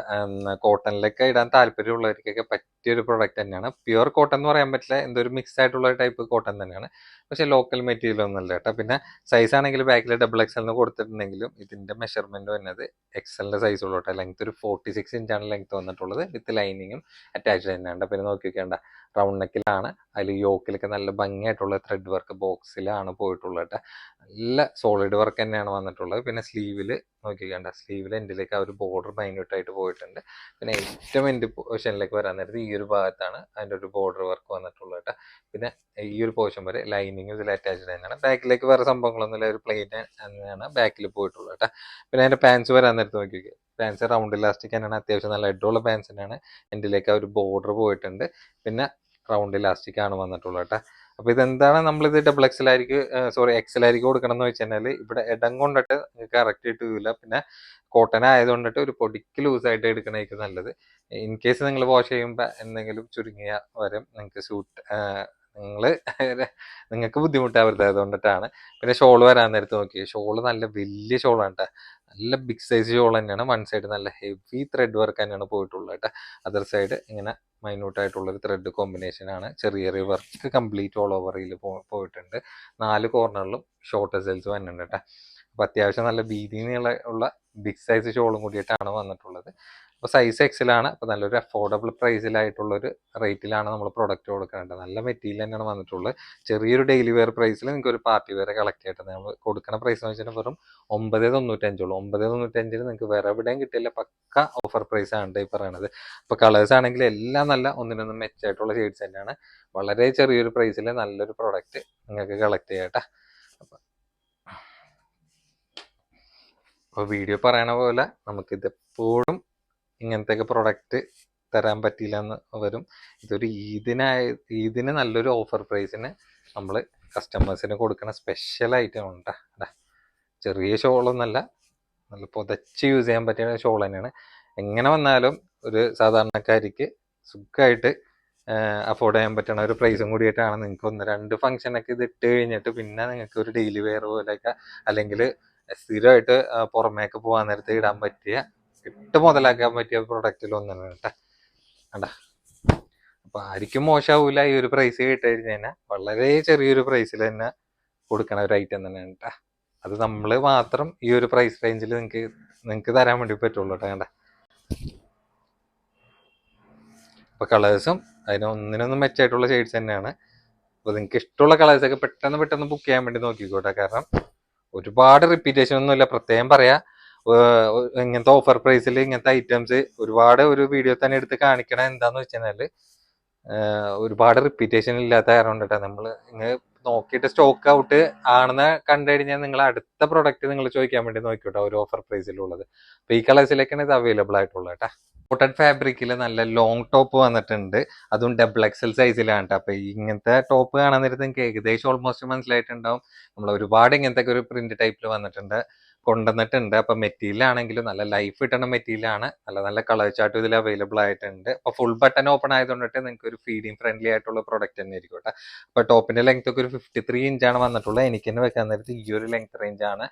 കോട്ടണിലൊക്കെ ഇടാൻ താല്പര്യമുള്ളവർക്കൊക്കെ പറ്റിയ ഒരു പ്രൊഡക്റ്റ് തന്നെയാണ്. പ്യുവർ കോട്ടൺ എന്ന് പറയാൻ പറ്റില്ല. എന്തൊരു മിക്സ് ആയിട്ടുള്ള ടൈപ്പ് കോട്ടൺ തന്നെയാണ്. പക്ഷേ ലോക്കൽ മെറ്റീരിയൽ ഒന്നുമല്ല കേട്ടോ. പിന്നെ സൈസ് ആണെങ്കിൽ ബാക്കിൽ ഡബിൾ എക്സൽ എന്ന് കൊടുത്തിട്ടുണ്ടെങ്കിലും ഇതിന്റെ മെഷർമെന്റ് വന്നത് എക്സലിന്റെ സൈസ് ഉള്ളൂ കേട്ടോ. ലെങ്ത് ഒരു ഫോർട്ടി സിക്സ് ഇഞ്ചാണ് ലെങ്ത് വന്നിട്ടുള്ളത് വിത്ത് ലൈനിങ്ങും അറ്റാച്ച് തന്നെയാണ്. പിന്നെ നോക്കി നോക്കേണ്ട റൗണ്ട് നെക്കിലാണ് അതിൽ യോക്കിലൊക്കെ നല്ല ഭംഗിയായിട്ടുള്ള ത്രെഡ് വർക്ക് ബോക്സിലാണ് പോയിട്ടുള്ളത്. നല്ല സോളിഡ് വർക്ക് തന്നെയാണ് വന്നിട്ടുള്ളത്. പിന്നെ സ്ലീവിൽ നോക്കിക്കണ്ട സ്ലീവിൽ എന്റിലേക്ക് ആ ഒരു ബോർഡർ മൈന്യൂട്ടായിട്ട് പോയിട്ടുണ്ട്. പിന്നെ ഏറ്റവും എന്റെ പോർഷനിലേക്ക് വരാൻ നേരത്ത് ഈ ഒരു ഭാഗത്താണ് അതിന്റെ ഒരു ബോർഡർ വർക്ക് വന്നിട്ടുള്ളത്. പിന്നെ ഈ ഒരു പോർഷൻ വരെ ലൈനിങ് ഇതിൽ അറ്റാച്ച്ഡ് തന്നെയാണ്. ബാക്കിലേക്ക് വേറെ സംഭവങ്ങളൊന്നുമില്ല ഒരു പ്ലെയിൻ തന്നെയാണ് ബാക്കിൽ പോയിട്ടുള്ളത് കേട്ടോ പിന്നെ അതിന്റെ പാൻസ് വരാൻ നേരത്ത് നോക്കിക്കുക പാൻസ് റൗണ്ട് ഇലാസ്റ്റിക് തന്നെയാണ്. അത്യാവശ്യം നല്ല ഹെഡുള്ള പാൻസ് തന്നെയാണ്. എന്റിലേക്ക് ആ ഒരു ബോർഡർ പോയിട്ടുണ്ട്. പിന്നെ റൗണ്ട് ഇലാസ്റ്റിക് ആണ് വന്നിട്ടുള്ളത് കേട്ടോ. അപ്പൊ ഇതെന്താണ്? നമ്മളിത് ഡബിൾ എക്സലായിരിക്കും സോറി എക്സലായിരിക്കും കൊടുക്കണം എന്ന് വെച്ച് കഴിഞ്ഞാൽ ഇവിടെ ഇടം കൊണ്ടിട്ട് കറക്റ്റ് കിട്ടില്ല പിന്നെ കോട്ടൺ ആയതുകൊണ്ടിട്ട് ഒരു പൊടിക്ക് ലൂസായിട്ട് എടുക്കണേക്ക് നല്ലത്. ഇൻ കേസ് നിങ്ങൾ വാഷ് ചെയ്യുമ്പോൾ എന്തെങ്കിലും ചുരുങ്ങിയ വരും നിങ്ങൾക്ക് സൂട്ട് നിങ്ങൾ നിങ്ങൾക്ക് ബുദ്ധിമുട്ടാവരുത് അതുകൊണ്ടിട്ടാണ്. പിന്നെ ഷോൾ വരാൻ നേരത്ത് നോക്കി ഷോൾ നല്ല വലിയ ഷോളാണ് കേട്ടോ. നല്ല ബിഗ് സൈസ് ഷോൾ തന്നെയാണ്. വൺ സൈഡ് നല്ല ഹെവി ത്രെഡ് വർക്ക് തന്നെയാണ് പോയിട്ടുള്ളത് കേട്ടോ അതർ സൈഡ് ഇങ്ങനെ മൈന്യൂട്ടായിട്ടുള്ളൊരു ത്രെഡ് കോമ്പിനേഷൻ ആണ്. ചെറിയ ചെറിയ വർക്ക് കംപ്ലീറ്റ് ഓൾ ഓവറിൽ പോയിട്ടുണ്ട്. നാല് കോർണറിലും ഷോർട്ട് സെൽസ് വന്നിട്ടുണ്ട് കേട്ടോ അപ്പോൾ അത്യാവശ്യം നല്ല വീതിയിലുള്ള ഉള്ള ബിഗ് സൈസ് ഷോളും കൂടിയിട്ടാണ് വന്നിട്ടുള്ളത്. അപ്പോൾ സൈസ് എക്സലാണ് അപ്പോൾ നല്ലൊരു അഫോർഡബിൾ പ്രൈസിലായിട്ടുള്ളൊരു റേറ്റിലാണ് നമ്മൾ പ്രൊഡക്റ്റ് കൊടുക്കേണ്ടത് നല്ല മെറ്റീരിയൽ തന്നെയാണ് വന്നിട്ടുള്ളത്. ചെറിയൊരു ഡെയിലി വെയർ പ്രൈസിൽ നിങ്ങൾക്ക് ഒരു പാർട്ടി വെയർ കളക്ട് ചെയ്യട്ടെ നമ്മൾ കൊടുക്കുന്ന പ്രൈസ് എന്ന് വെച്ചാൽ വെറും ഒമ്പത് തൊണ്ണൂറ്റഞ്ചുള്ളൂ. ഒമ്പത് തൊണ്ണൂറ്റഞ്ചിന് നിങ്ങൾക്ക് വേറെ എവിടെയും കിട്ടില്ല. പക്ക ഓഫർ പ്രൈസ് ആണ് ഈ പറയണത്. അപ്പോൾ കളേഴ്സ് ആണെങ്കിൽ എല്ലാം നല്ല ഒന്നിനൊന്നും മെച്ചായിട്ടുള്ള ഷെയ്ഡ്സ് തന്നെയാണ്. വളരെ ചെറിയൊരു പ്രൈസിൽ നല്ലൊരു പ്രൊഡക്റ്റ് നിങ്ങൾക്ക് കളക്ട് ചെയ്യട്ടെ അപ്പോൾ വീഡിയോ പറയണ പോലെ നമുക്കിത് എപ്പോഴും ഇങ്ങനത്തെയൊക്കെ പ്രൊഡക്റ്റ് തരാൻ പറ്റിയില്ല എന്ന് വരും. ഇതൊരു ഈദിനായ ഈദിന് നല്ലൊരു ഓഫർ പ്രൈസിന് നമ്മൾ കസ്റ്റമേഴ്സിന് കൊടുക്കുന്ന സ്പെഷ്യൽ ഐറ്റം ഉണ്ട്. ചെറിയ ഷോളൊന്നല്ല നല്ല പുതച്ച് യൂസ് ചെയ്യാൻ പറ്റിയ ഷോൾ തന്നെയാണ്. എങ്ങനെ വന്നാലും ഒരു സാധാരണക്കാരിക്ക് സുഖമായിട്ട് അഫോർഡ് ചെയ്യാൻ പറ്റണ ഒരു പ്രൈസും കൂടിയിട്ടാണ് നിങ്ങൾക്ക് ഒന്ന് രണ്ട് ഫംഗ്ഷനൊക്കെ ഇത് ഇട്ട് കഴിഞ്ഞിട്ട് പിന്നെ നിങ്ങൾക്ക് ഒരു ഡെയിലി വെയർ പോലെയൊക്കെ അല്ലെങ്കിൽ സ്ഥിരമായിട്ട് പുറമേക്ക് പോകാൻ നേരത്തെ ഇടാൻ പറ്റിയ ഇട്ട് മുതലാക്കാൻ പറ്റിയ പ്രൊഡക്റ്റിൽ ഒന്നാണ് കേട്ടോ. കണ്ടാ? അപ്പൊ ആർക്കും മോശമാവൂല ഈ ഒരു പ്രൈസ് കിട്ടുകഴിഞ്ഞാൽ വളരെ ചെറിയൊരു പ്രൈസിൽ തന്നെ കൊടുക്കണ ഒരു ഐറ്റം തന്നെയാണ് കേട്ടാ. അത് നമ്മൾ മാത്രം ഈ ഒരു പ്രൈസ് റേഞ്ചിൽ നിങ്ങൾക്ക് നിങ്ങൾക്ക് തരാൻ വേണ്ടി പറ്റുള്ളൂ കേട്ടോ കണ്ട? അപ്പൊ കളേഴ്സും അതിന് ഒന്നിനൊന്നും മെച്ചായിട്ടുള്ള ഷെയ്ഡ്സ് തന്നെയാണ്. അപ്പൊ നിങ്ങൾക്ക് ഇഷ്ടമുള്ള കളേഴ്സൊക്കെ പെട്ടെന്ന് പെട്ടെന്ന് ബുക്ക് ചെയ്യാൻ വേണ്ടി നോക്കിക്കോട്ടെ. കാരണം ഒരുപാട് റിപ്പീറ്റേഷൻ ഒന്നുമില്ല. പ്രത്യേകം പറയാ ഇങ്ങനത്തെ ഓഫർ പ്രൈസിൽ ഇങ്ങനത്തെ ഐറ്റംസ് ഒരുപാട് ഒരു വീഡിയോ തന്നെ എടുത്ത് കാണിക്കണം എന്താന്ന് വെച്ചാൽ ഒരുപാട് റിപ്പീറ്റേഷൻ ഇല്ലാത്ത കാരണം കേട്ടോ നമ്മൾ ഇങ്ങനെ നോക്കിയിട്ട് സ്റ്റോക്ക് ഔട്ട് ആണെന്ന് കണ്ടു കഴിഞ്ഞാൽ നിങ്ങൾ അടുത്ത പ്രൊഡക്റ്റ് നിങ്ങൾ ചോദിക്കാൻ വേണ്ടി നോക്കിക്കോട്ടെ ഒരു ഓഫർ പ്രൈസിലുള്ളത് അപ്പൊ ഈ കളേഴ്സിലേക്കാണ് ഇത് അവൈലബിൾ ആയിട്ടുള്ളത് കേട്ടോ കോട്ടൺ ഫാബ്രിക്കിൽ നല്ല ലോങ് ടോപ്പ് വന്നിട്ടുണ്ട്. അതും ഡബിൾ എക്സൽ സൈസിലാണ് കേട്ടോ അപ്പൊ ഇങ്ങനത്തെ ടോപ്പ് കാണാൻ നേരത്ത് നിങ്ങൾക്ക് ഏകദേശം ഓൾമോസ്റ്റ് മനസ്സിലായിട്ടുണ്ടാവും. നമ്മൾ ഒരുപാട് ഇങ്ങനത്തെ ഒരു പ്രിന്റ് ടൈപ്പിൽ വന്നിട്ടുണ്ട്. കൊണ്ടുവന്നിട്ടുണ്ട്. അപ്പൊ മെറ്റീരിയൽ ആണെങ്കിലും നല്ല ലൈഫ് കിട്ടുന്ന മെറ്റീരിയൽ ആണ് നല്ല നല്ല കളർ ചാർട്ടും ഇതിൽ അവൈലബിൾ ആയിട്ടുണ്ട്. അപ്പൊ ഫുൾ ബട്ടൺ ഓപ്പൺ ആയതുകൊണ്ടിട്ട് നിങ്ങൾക്ക് ഒരു ഫീഡിങ് ഫ്രണ്ട്ലി ആയിട്ടുള്ള പ്രോഡക്റ്റ് തന്നെ ആയിരിക്കും കേട്ടോ. അപ്പൊ ടോപ്പിന്റെ ലെങ്ത് ഒക്കെ ഒരു ഫിഫ്റ്റി ത്രീ ഇഞ്ചാണ് വന്നിട്ടുള്ളത് എനിക്ക് തന്നെ വെക്കാൻ നേരത്ത് ഈ ഒരു ലെങ്ത് റേഞ്ച് ആണ്.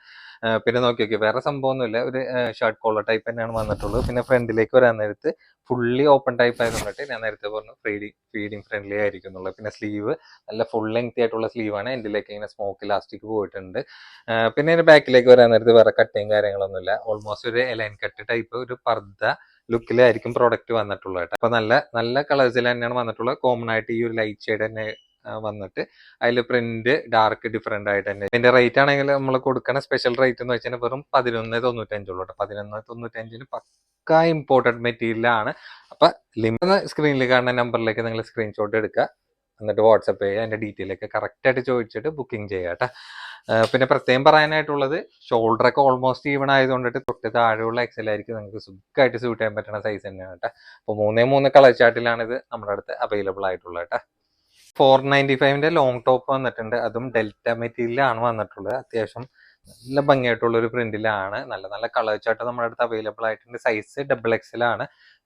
പിന്നെ നോക്കി നോക്കി വേറെ സംഭവമൊന്നുമില്ല ഒരു ഷർട്ട് കോളർ ടൈപ്പ് തന്നെയാണ് വന്നിട്ടുള്ളത്. പിന്നെ ഫ്രണ്ടിലേക്ക് വരാൻ നേരത്ത് ഫുള്ളി ഓപ്പൺ ടൈപ്പ് ആയതുകൊണ്ടിട്ട് ഞാൻ നേരത്തെ പറഞ്ഞു ഫീഡിങ് ഫീഡിങ് ഫ്രണ്ട്ലി ആയിരിക്കും എന്നുള്ളത്. പിന്നെ സ്ലീവ് നല്ല ഫുൾ ലെങ്ത് ആയിട്ടുള്ള സ്ലീവാണ് എൻഡിലേക്ക് ഇങ്ങനെ സ്മോക്ക് ഇലാസ്റ്റിക് പോയിട്ടുണ്ട്. പിന്നെ ഇതിന്റെ ബാക്കിലേക്ക് വരാൻ നേരത്ത് വേറെ കട്ടിങ് കാര്യങ്ങളൊന്നുമില്ല. ഓൾമോസ്റ്റ് ഒരു എലൈൻ കട്ട് ടൈപ്പ് ഒരു പർദ്ദ ലുക്കിലായിരിക്കും പ്രോഡക്റ്റ് വന്നിട്ടുള്ളത് കേട്ടോ. അപ്പൊ നല്ല നല്ല കളേഴ്സിൽ തന്നെയാണ് വന്നിട്ടുള്ളത്. കോമൺ ആയിട്ട് ഈ ഒരു ലൈറ്റ് ഷെയ്ഡ് തന്നെ വന്നിട്ട് അതിൽ പ്രിന്റ് ഡാർക്ക് ഡിഫറെന്റ് ആയിട്ട് തന്നെ. ഇതിന്റെ റേറ്റ് ആണെങ്കിൽ നമ്മൾ കൊടുക്കണ സ്പെഷ്യൽ റേറ്റ് എന്ന് വെച്ചാൽ വെറും പതിനൊന്ന് തൊണ്ണൂറ്റഞ്ചുള്ളൂ കേട്ടോ പതിനൊന്ന് തൊണ്ണൂറ്റഞ്ചിന് പക്ക ഇമ്പോർട്ടന്റ് മെറ്റീരിയൽ ആണ്. അപ്പൊ ലിമിറ്റ് സ്ക്രീനിൽ കാണുന്ന നമ്പറിലേക്ക് നിങ്ങൾ സ്ക്രീൻഷോട്ട് എടുക്കുക. എന്നിട്ട് വാട്സപ്പ് ചെയ്യുക അതിന്റെ ഡീറ്റെയിൽ ഒക്കെ കറക്റ്റ് ആയിട്ട് ചോദിച്ചിട്ട് ബുക്കിംഗ് ചെയ്യുക കേട്ടോ പിന്നെ പ്രത്യേകം പറയാനായിട്ടുള്ളത് ഷോൾഡർ ഒക്കെ ഓൾമോസ്റ്റ് ഈവൺ ആയതുകൊണ്ടിട്ട് തൊട്ട് താഴെയുള്ള എക്സൽ ആയിരിക്കും നിങ്ങൾക്ക് സുഖമായിട്ട് സ്യൂട്ട് ചെയ്യാൻ പറ്റുന്ന സൈസ് തന്നെയാണ് കേട്ടോ അപ്പോൾ മൂന്നേ മൂന്ന് കളർ ചാർട്ടിലാണ് ഇത് നമ്മുടെ അടുത്ത് അവൈലബിൾ ആയിട്ടുള്ളത് കേട്ടോ ഫോർ നയന്റി ഫൈവിന്റെ ലോങ് ടോപ്പ് വന്നിട്ടുണ്ട്. അതും ഡെൽറ്റ മെറ്റീരിയലാണ് വന്നിട്ടുള്ളത്. അത്യാവശ്യം നല്ല ഭംഗിയായിട്ടുള്ള ഒരു പ്രിന്റിലാണ് നല്ല നല്ല കളർ ചാർട്ട് നമ്മുടെ അടുത്ത് അവൈലബിൾ ആയിട്ടുണ്ട്. സൈസ് ഡബിൾ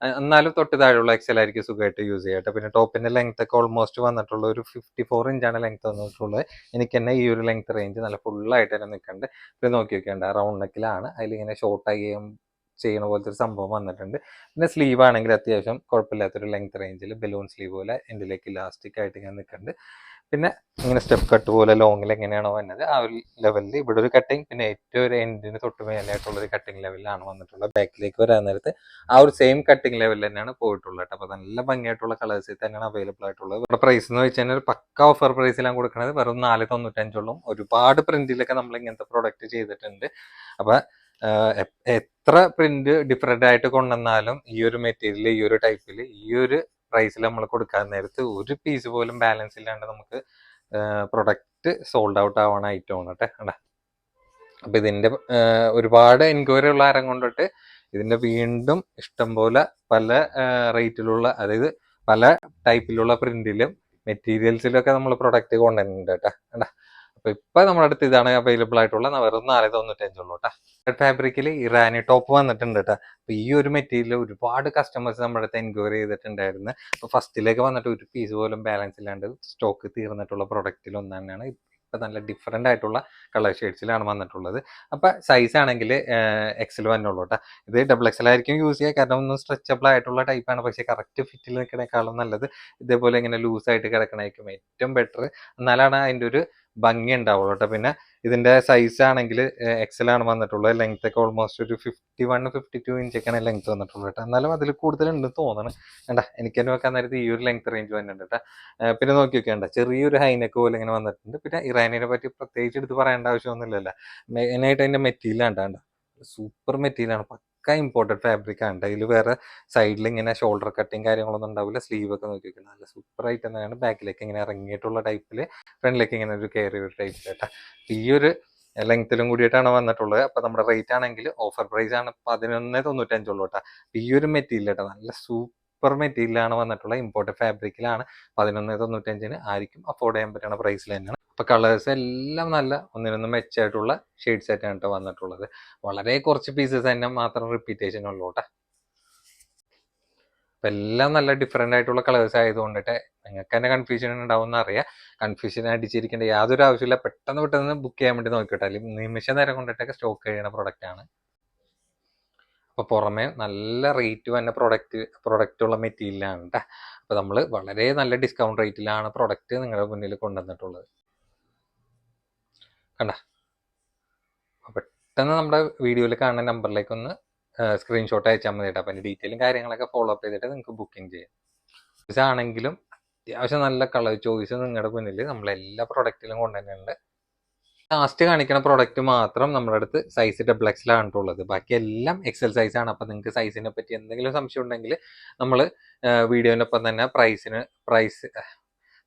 അഹ് എന്നാലും തൊട്ട് താഴെയുള്ള എക്സൽ ആയിരിക്കും സുഖമായിട്ട് യൂസ് ചെയ്യട്ടെ പിന്നെ ടോപ്പിന്റെ ലെങ്ത് ഒക്കെ ഓൾമോസ്റ്റ് വന്നിട്ടുള്ള ഒരു ഫിഫ്റ്റി ഫോർ ഇഞ്ചാണ് ലെങ്ത് വന്നിട്ടുള്ളത്. എനിക്ക് തന്നെ ഈ ഒരു ലെങ്ത് റേഞ്ച് നല്ല ഫുള്ളായിട്ട് തന്നെ നിൽക്കുന്നുണ്ട്. പിന്നെ നോക്കി വെക്കേണ്ട റൗണ്ട് നെക്കിലാണ് അതിലിങ്ങനെ ഷോർട്ട് ആയി ചെയ്യണ പോലത്തെ ഒരു സംഭവം വന്നിട്ടുണ്ട്. പിന്നെ സ്ലീവ് ആണെങ്കിൽ അത്യാവശ്യം കുഴപ്പമില്ലാത്തൊരു ലെങ്ത് റേഞ്ചിൽ ബലൂൺ സ്ലീവ് പോലെ എൻഡിലേക്ക് ഇലാസ്റ്റിക് ആയിട്ട് ഇങ്ങനെ നിൽക്കുന്നുണ്ട് പിന്നെ ഇങ്ങനെ സ്റ്റെപ്പ് കട്ട് പോലെ ലോങ്ങിൽ എങ്ങനെയാണോ വന്നത് ആ ഒരു ലെവലിൽ ഇവിടെ ഒരു കട്ടിങ് പിന്നെ ഏറ്റവും ഒരു എൻഡിന് തൊട്ട് മേലായിട്ടുള്ള ഒരു കട്ടിങ് ലെവലിലാണ് വന്നിട്ടുള്ളത്. ബാക്കിലേക്ക് വരാൻ നേരത്ത് ആ ഒരു സെയിം കട്ടിങ് ലെവലിൽ തന്നെയാണ് പോയിട്ടുള്ളത് അപ്പോൾ നല്ല ഭംഗിയായിട്ടുള്ള കളേഴ്സിൽ തന്നെയാണ് അവൈലബിൾ ആയിട്ടുള്ളത്. ഇവിടെ പ്രൈസ് എന്ന് വെച്ച് കഴിഞ്ഞാൽ പക്ക ഓഫർ പ്രൈസിലാണ് കൊടുക്കുന്നത് വെറും നാല് തൊണ്ണൂറ്റഞ്ചോളം ഒരുപാട് പ്രിന്റിലൊക്കെ നമ്മൾ ഇങ്ങനത്തെ പ്രോഡക്റ്റ് ചെയ്തിട്ടുണ്ട്. അപ്പൊ ആഹ് എ- എത്ര പ്രിന്റ് ഡിഫറെന്റ് ആയിട്ട് കൊണ്ടുവന്നാലും ഈ ഒരു മെറ്റീരിയൽ ഈ ഒരു ടൈപ്പിൽ ഈ ഒരു പ്രൈസിൽ നമ്മൾ കൊടുക്കാൻ നേരത്ത് ഒരു പീസ് പോലും ബാലൻസ് ഇല്ലാണ്ട് നമുക്ക് പ്രൊഡക്റ്റ് സോൾഡ് ഔട്ട് ആവണ ഐറ്റം ആണ് കേട്ടോ കണ്ടാ. അപ്പൊ ഇതിന്റെ ഒരുപാട് എൻക്വയറി ഉള്ള ആരം കൊണ്ടിട്ട് ഇതിന്റെ വീണ്ടും ഇഷ്ടംപോലെ പല റേറ്റിലുള്ള അതായത് പല ടൈപ്പിലുള്ള പ്രിന്റിലും മെറ്റീരിയൽസിലൊക്കെ നമ്മൾ പ്രൊഡക്റ്റ് കൊണ്ടുവരുന്നുണ്ട് കേട്ടോ അപ്പൊ ഇപ്പൊ നമ്മുടെ അടുത്ത് ഇതാണ് അവൈലബിൾ ആയിട്ടുള്ള. വെറും നാല് തൊണ്ണൂറ്റഞ്ചുള്ളൂ കേട്ടോ ഫാബ്രിക്കിൽ ഇറാനി ടോപ്പ് വന്നിട്ടുണ്ട് കേട്ടോ അപ്പൊ ഈ ഒരു മെറ്റീരിയൽ ഒരുപാട് കസ്റ്റമേഴ്സ് നമ്മുടെ അടുത്ത് എൻക്വയറി ചെയ്തിട്ടുണ്ടായിരുന്നു. അപ്പൊ ഫസ്റ്റിലേക്ക് വന്നിട്ട് ഒരു പീസ് പോലും ബാലൻസ് ഇല്ലാണ്ട് സ്റ്റോക്ക് തീർന്നിട്ടുള്ള പ്രൊഡക്റ്റിൽ ഒന്ന് ഇപ്പൊ നല്ല ഡിഫറെന്റ് ആയിട്ടുള്ള കളർ ഷെയ്ഡ്സിലാണ് വന്നിട്ടുള്ളത്. അപ്പം സൈസ് ആണെങ്കിൽ എക്സൽ വന്നുള്ളൂ കേട്ടോ ഇത് ഡബിൾ എക്സൽ ആയിരിക്കും യൂസ് ചെയ്യുക. കാരണം ഒന്നും സ്ട്രെച്ചബിൾ ആയിട്ടുള്ള ടൈപ്പാണ് പക്ഷേ കറക്റ്റ് ഫിറ്റിൽ നിൽക്കണേക്കാളും നല്ലത് ഇതേപോലെ ഇങ്ങനെ ലൂസ് ആയിട്ട് കിടക്കണായിരിക്കും ഏറ്റവും ബെറ്റർ എന്നാലാണ് അതിന്റെ ഒരു ഭംഗി ഉണ്ടാവുള്ളൂ കേട്ടോ പിന്നെ ഇതിന്റെ സൈസ് ആണെങ്കിൽ എക്സൽ ആണ് വന്നിട്ടുള്ളത്. ലെങ്ത് ഒക്കെ ഓൾമോസ്റ്റ് ഒരു ഫിഫ്റ്റി വൺ ഫിഫ്റ്റി ടു ഇഞ്ചൊക്കെയാണ് ലെങ്ത് വന്നിട്ടുള്ളത് കേട്ടോ. എന്നാലും അതിൽ കൂടുതലുണ്ട് തോന്നണം. വേണ്ട എനിക്ക് തന്നെ വെക്കാൻ നേരത്തെ ഈ ഒരു ലെങ്ത് റേഞ്ച് വന്നിട്ടുണ്ട് കേട്ടോ. പിന്നെ നോക്കി വെക്കേണ്ട ചെറിയൊരു ഹൈനക്ക് പോലെ ഇങ്ങനെ വന്നിട്ടുണ്ട്. പിന്നെ ഇറാനിനെ പറ്റി പ്രത്യേകിച്ച് എടുത്ത് പറയേണ്ട ആവശ്യമൊന്നുമില്ലല്ലോ. മെയിനായിട്ട് അതിന്റെ മെറ്റീരിയൽ കണ്ടാണ്ട സൂപ്പർ മെറ്റീരിയലാണ് പക്ക ഇമ്പോർട്ടഡ് ഫാബ്രിക് ആണ് ഇതിൽ വേറെ സൈഡിൽ ഇങ്ങനെ ഷോൾഡർ കട്ടിങ് കാര്യങ്ങളൊന്നും ഉണ്ടാവില്ല. സ്ലീവ് ഒക്കെ നോക്കി വെക്കുന്നത് നല്ല സൂപ്പർ ആയിട്ട് തന്നെയാണ്. ബാക്കിലേക്ക് ഇങ്ങനെ ഇറങ്ങിയിട്ടുള്ള ടൈപ്പിൽ ഫ്രണ്ടിലേക്ക് ഇങ്ങനെ ഒരു കയറി ഒരു ടൈപ്പ് കേട്ടോ. ഈ ഒരു ലെങ്ത്തിലും കൂടിയിട്ടാണ് വന്നിട്ടുള്ളത്. അപ്പൊ നമ്മുടെ റേറ്റ് ആണെങ്കിൽ ഓഫർ പ്രൈസ് ആണ് പതിനൊന്ന് തൊണ്ണൂറ്റഞ്ചുള്ളൂ കേട്ടോ. ഈ ഒരു മെറ്റീരിയൽ കേട്ടോ. നല്ല സൂപ്പർ മെറ്റീരിയലാണ് വന്നിട്ടുള്ളത് ഇമ്പോർട്ട് ഫാബ്രിക്കിലാണ് പതിനൊന്ന് തൊണ്ണൂറ്റഞ്ചിന് ആയിരിക്കും അഫോർഡ് ചെയ്യാൻ പറ്റുന്ന പ്രൈസിൽ തന്നെയാണ്. അപ്പൊ കളേഴ്സ് എല്ലാം നല്ല ഒന്നിനൊന്നും മെച്ചമായിട്ടുള്ള ഷെയ്ഡ് സെറ്റ് കേട്ടോ വന്നിട്ടുള്ളത്. വളരെ കുറച്ച് പീസസ് തന്നെ മാത്രം റിപ്പീറ്റേഷൻ ഉള്ളൂ അപ്പം എല്ലാം നല്ല ഡിഫറെന്റ് ആയിട്ടുള്ള കളേഴ്സ് ആയതുകൊണ്ടിട്ട് നിങ്ങൾക്ക് തന്നെ കൺഫ്യൂഷൻ ഉണ്ടാവുമെന്ന് അറിയാം. കൺഫ്യൂഷൻ അടിച്ചിരിക്കേണ്ട യാതൊരു ആവശ്യമില്ല. പെട്ടെന്ന് പെട്ടെന്ന് ബുക്ക് ചെയ്യാൻ വേണ്ടി നോക്കിയിട്ടാലും നിമിഷ നേരം കൊണ്ടിട്ടൊക്കെ സ്റ്റോക്ക് കഴിയുന്ന പ്രൊഡക്റ്റ് ആണ് അപ്പൊ പുറമെ നല്ല റേറ്റ് വന്ന പ്രൊഡക്റ്റ് പ്രൊഡക്റ്റ് ഉള്ള മെറ്റീരിയലാണ് കേട്ടോ അപ്പോൾ നമ്മൾ വളരെ നല്ല ഡിസ്കൗണ്ട് റേറ്റിലാണ് പ്രൊഡക്റ്റ് നിങ്ങളുടെ മുന്നിൽ കൊണ്ടുവന്നിട്ടുള്ളത്. കണ്ട? പെട്ടെന്ന് നമ്മുടെ വീഡിയോയിൽ കാണുന്ന നമ്പറിലേക്ക് ഒന്ന് സ്ക്രീൻഷോട്ട് അയച്ചാൽ മതി കേട്ടോ അപ്പം ഡീറ്റെയിലും കാര്യങ്ങളൊക്കെ ഫോളോ അപ്പ് ചെയ്തിട്ട് നിങ്ങൾക്ക് ബുക്കിംഗ് ചെയ്യാം. ചോയ്സ് ആണെങ്കിലും അത്യാവശ്യം നല്ല കളർ ചോയ്സ് നിങ്ങളുടെ മുന്നിൽ നമ്മൾ എല്ലാ പ്രൊഡക്റ്റിലും കൊണ്ടുതന്നെയുണ്ട് ലാസ്റ്റ് കാണിക്കുന്ന പ്രോഡക്റ്റ് മാത്രം നമ്മുടെ അടുത്ത് സൈസ് ഡബിൾ എക്സിലാണ് ഉള്ളത്. ബാക്കി എല്ലാം എക്സൽ സൈസ് ആണ്. അപ്പം നിങ്ങൾക്ക് സൈസിനെ പറ്റി എന്തെങ്കിലും സംശയം ഉണ്ടെങ്കിൽ നമ്മൾ വീഡിയോനൊപ്പം തന്നെ പ്രൈസിന് പ്രൈസ്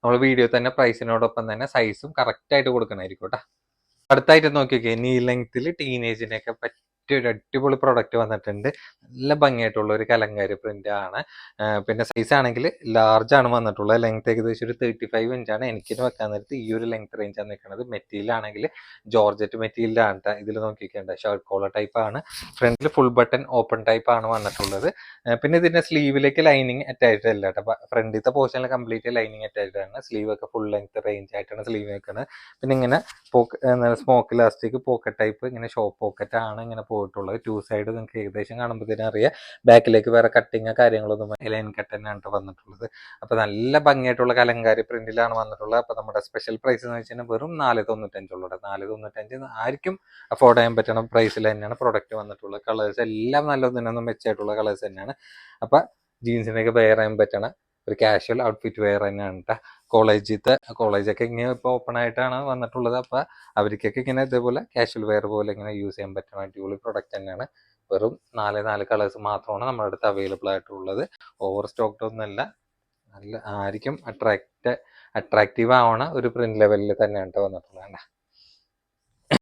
നമ്മൾ വീഡിയോ തന്നെ പ്രൈസിനോടൊപ്പം തന്നെ സൈസും കറക്റ്റ് ആയിട്ട് കൊടുക്കണമായിരിക്കും കേട്ടോ അടുത്തായിട്ട് നോക്കിയൊക്കെ നീ ലെങ്ത്തിൽ ടീനേജിനെയൊക്കെ പറ്റിയ ഒരു അടിപൊളി പ്രൊഡക്റ്റ് വന്നിട്ടുണ്ട്. നല്ല ഭംഗിയായിട്ടുള്ള ഒരു കലങ്കാരി പ്രിന്റ് ആണ്. പിന്നെ സൈസ് ആണെങ്കിൽ ലാർജ് ആണ് വന്നിട്ടുള്ളത്. ലെങ്ത് ഏകദേശം ഒരു തേർട്ടി ഫൈവ് ഇഞ്ചാണ് എനിക്ക് വെക്കാൻ നേരത്ത് ഈ ഒരു ലെങ്ത് റേഞ്ച് ആണ് നിൽക്കുന്നത്. മെറ്റീരിയൽ ആണെങ്കിൽ ജോർജറ്റ് മെറ്റീരിയലാണ്. ഇതിൽ നോക്കിക്കേണ്ട. ഷർട്ട് കോളർ ടൈപ്പ് ആണ്. ഫ്രണ്ടിൽ ഫുൾ ബട്ടൺ ഓപ്പൺ ടൈപ്പ് ആണ് വന്നിട്ടുള്ളത്. പിന്നെ ഇതിന്റെ സ്ലീവിലേക്ക് ലൈനിങ് അറ്റാച്ച്ഡ് അല്ല കേട്ടോ ഫ്രണ്ടിലത്തെ പോർഷനിൽ കംപ്ലീറ്റ് ലൈനിങ് അറ്റാച്ച്ഡ് ആണ്. സ്ലീവ് ഒക്കെ ഫുൾ ലെങ്ത് റേഞ്ച് ആയിട്ടാണ് സ്ലീവ് നിൽക്കുന്നത് പിന്നെ ഇങ്ങനെ സ്മോക്ക് ഇലാസ്റ്റിക് പോക്കറ്റ് ടൈപ്പ് ഇങ്ങനെ ഷോപ്പ് പോക്കറ്റ് ആണ്. ഇങ്ങനെ പോയിട്ടുള്ളത്. ടു സൈഡ് നിങ്ങൾക്ക് ഏകദേശം കാണുമ്പോഴത്തേനും അറിയാം. ബാക്കിലേക്ക് വേറെ കട്ടിങ് കാര്യങ്ങളൊന്നും ലൈൻ കട്ട് തന്നെയാണ് ട്ടോ വന്നിട്ടുള്ളത്. അപ്പോൾ നല്ല ഭംഗിയായിട്ടുള്ള കലങ്കാരി പ്രിന്റിലാണ് വന്നിട്ടുള്ളത്. അപ്പോൾ നമ്മുടെ സ്പെഷ്യൽ പ്രൈസ് എന്ന് വെച്ചാൽ വെറും നാല് തൊണ്ണൂറ്റഞ്ചുള്ളത് നാല് തൊണ്ണൂറ്റഞ്ച് ആർക്കും അഫോർഡ് ചെയ്യാൻ പറ്റണ പ്രൈസിൽ തന്നെയാണ് പ്രൊഡക്റ്റ് വന്നിട്ടുള്ളത്. കളേഴ്സ് എല്ലാം നല്ല ഒന്നിനൊന്നും മെച്ചമായിട്ടുള്ള കളേഴ്സ് തന്നെയാണ്. അപ്പൊ ജീൻസിനൊക്കെ വെയർ ചെയ്യാൻ പറ്റണ ഒരു കാഷ്വൽ ഔട്ട്ഫിറ്റ് വെയർ തന്നെയാണ് കേട്ടോ കോളേജൊക്കെ ഇങ്ങനെ ഇപ്പോൾ ഓപ്പൺ ആയിട്ടാണ് വന്നിട്ടുള്ളത്. അപ്പോൾ അവർക്കൊക്കെ ഇങ്ങനെ ഇതേപോലെ കാഷ്വൽ വെയർ പോലെ ഇങ്ങനെ യൂസ് ചെയ്യാൻ പറ്റുന്ന അടിപൊളി പ്രൊഡക്റ്റ് തന്നെയാണ്. വെറും നാല് നാല് കളേഴ്സ് മാത്രമാണ് നമ്മുടെ അടുത്ത് അവൈലബിൾ ആയിട്ടുള്ളത്. ഓവർ സ്റ്റോക്ക്ഡ് ഒന്നുമല്ല. നല്ല ആയിരിക്കും. അട്രാക്റ്റ് അട്രാക്റ്റീവ് ആവണ ഒരു പ്രിന്റ് ലെവലിൽ തന്നെയാണ് ട്ടോ വന്നിട്ടുള്ളത്?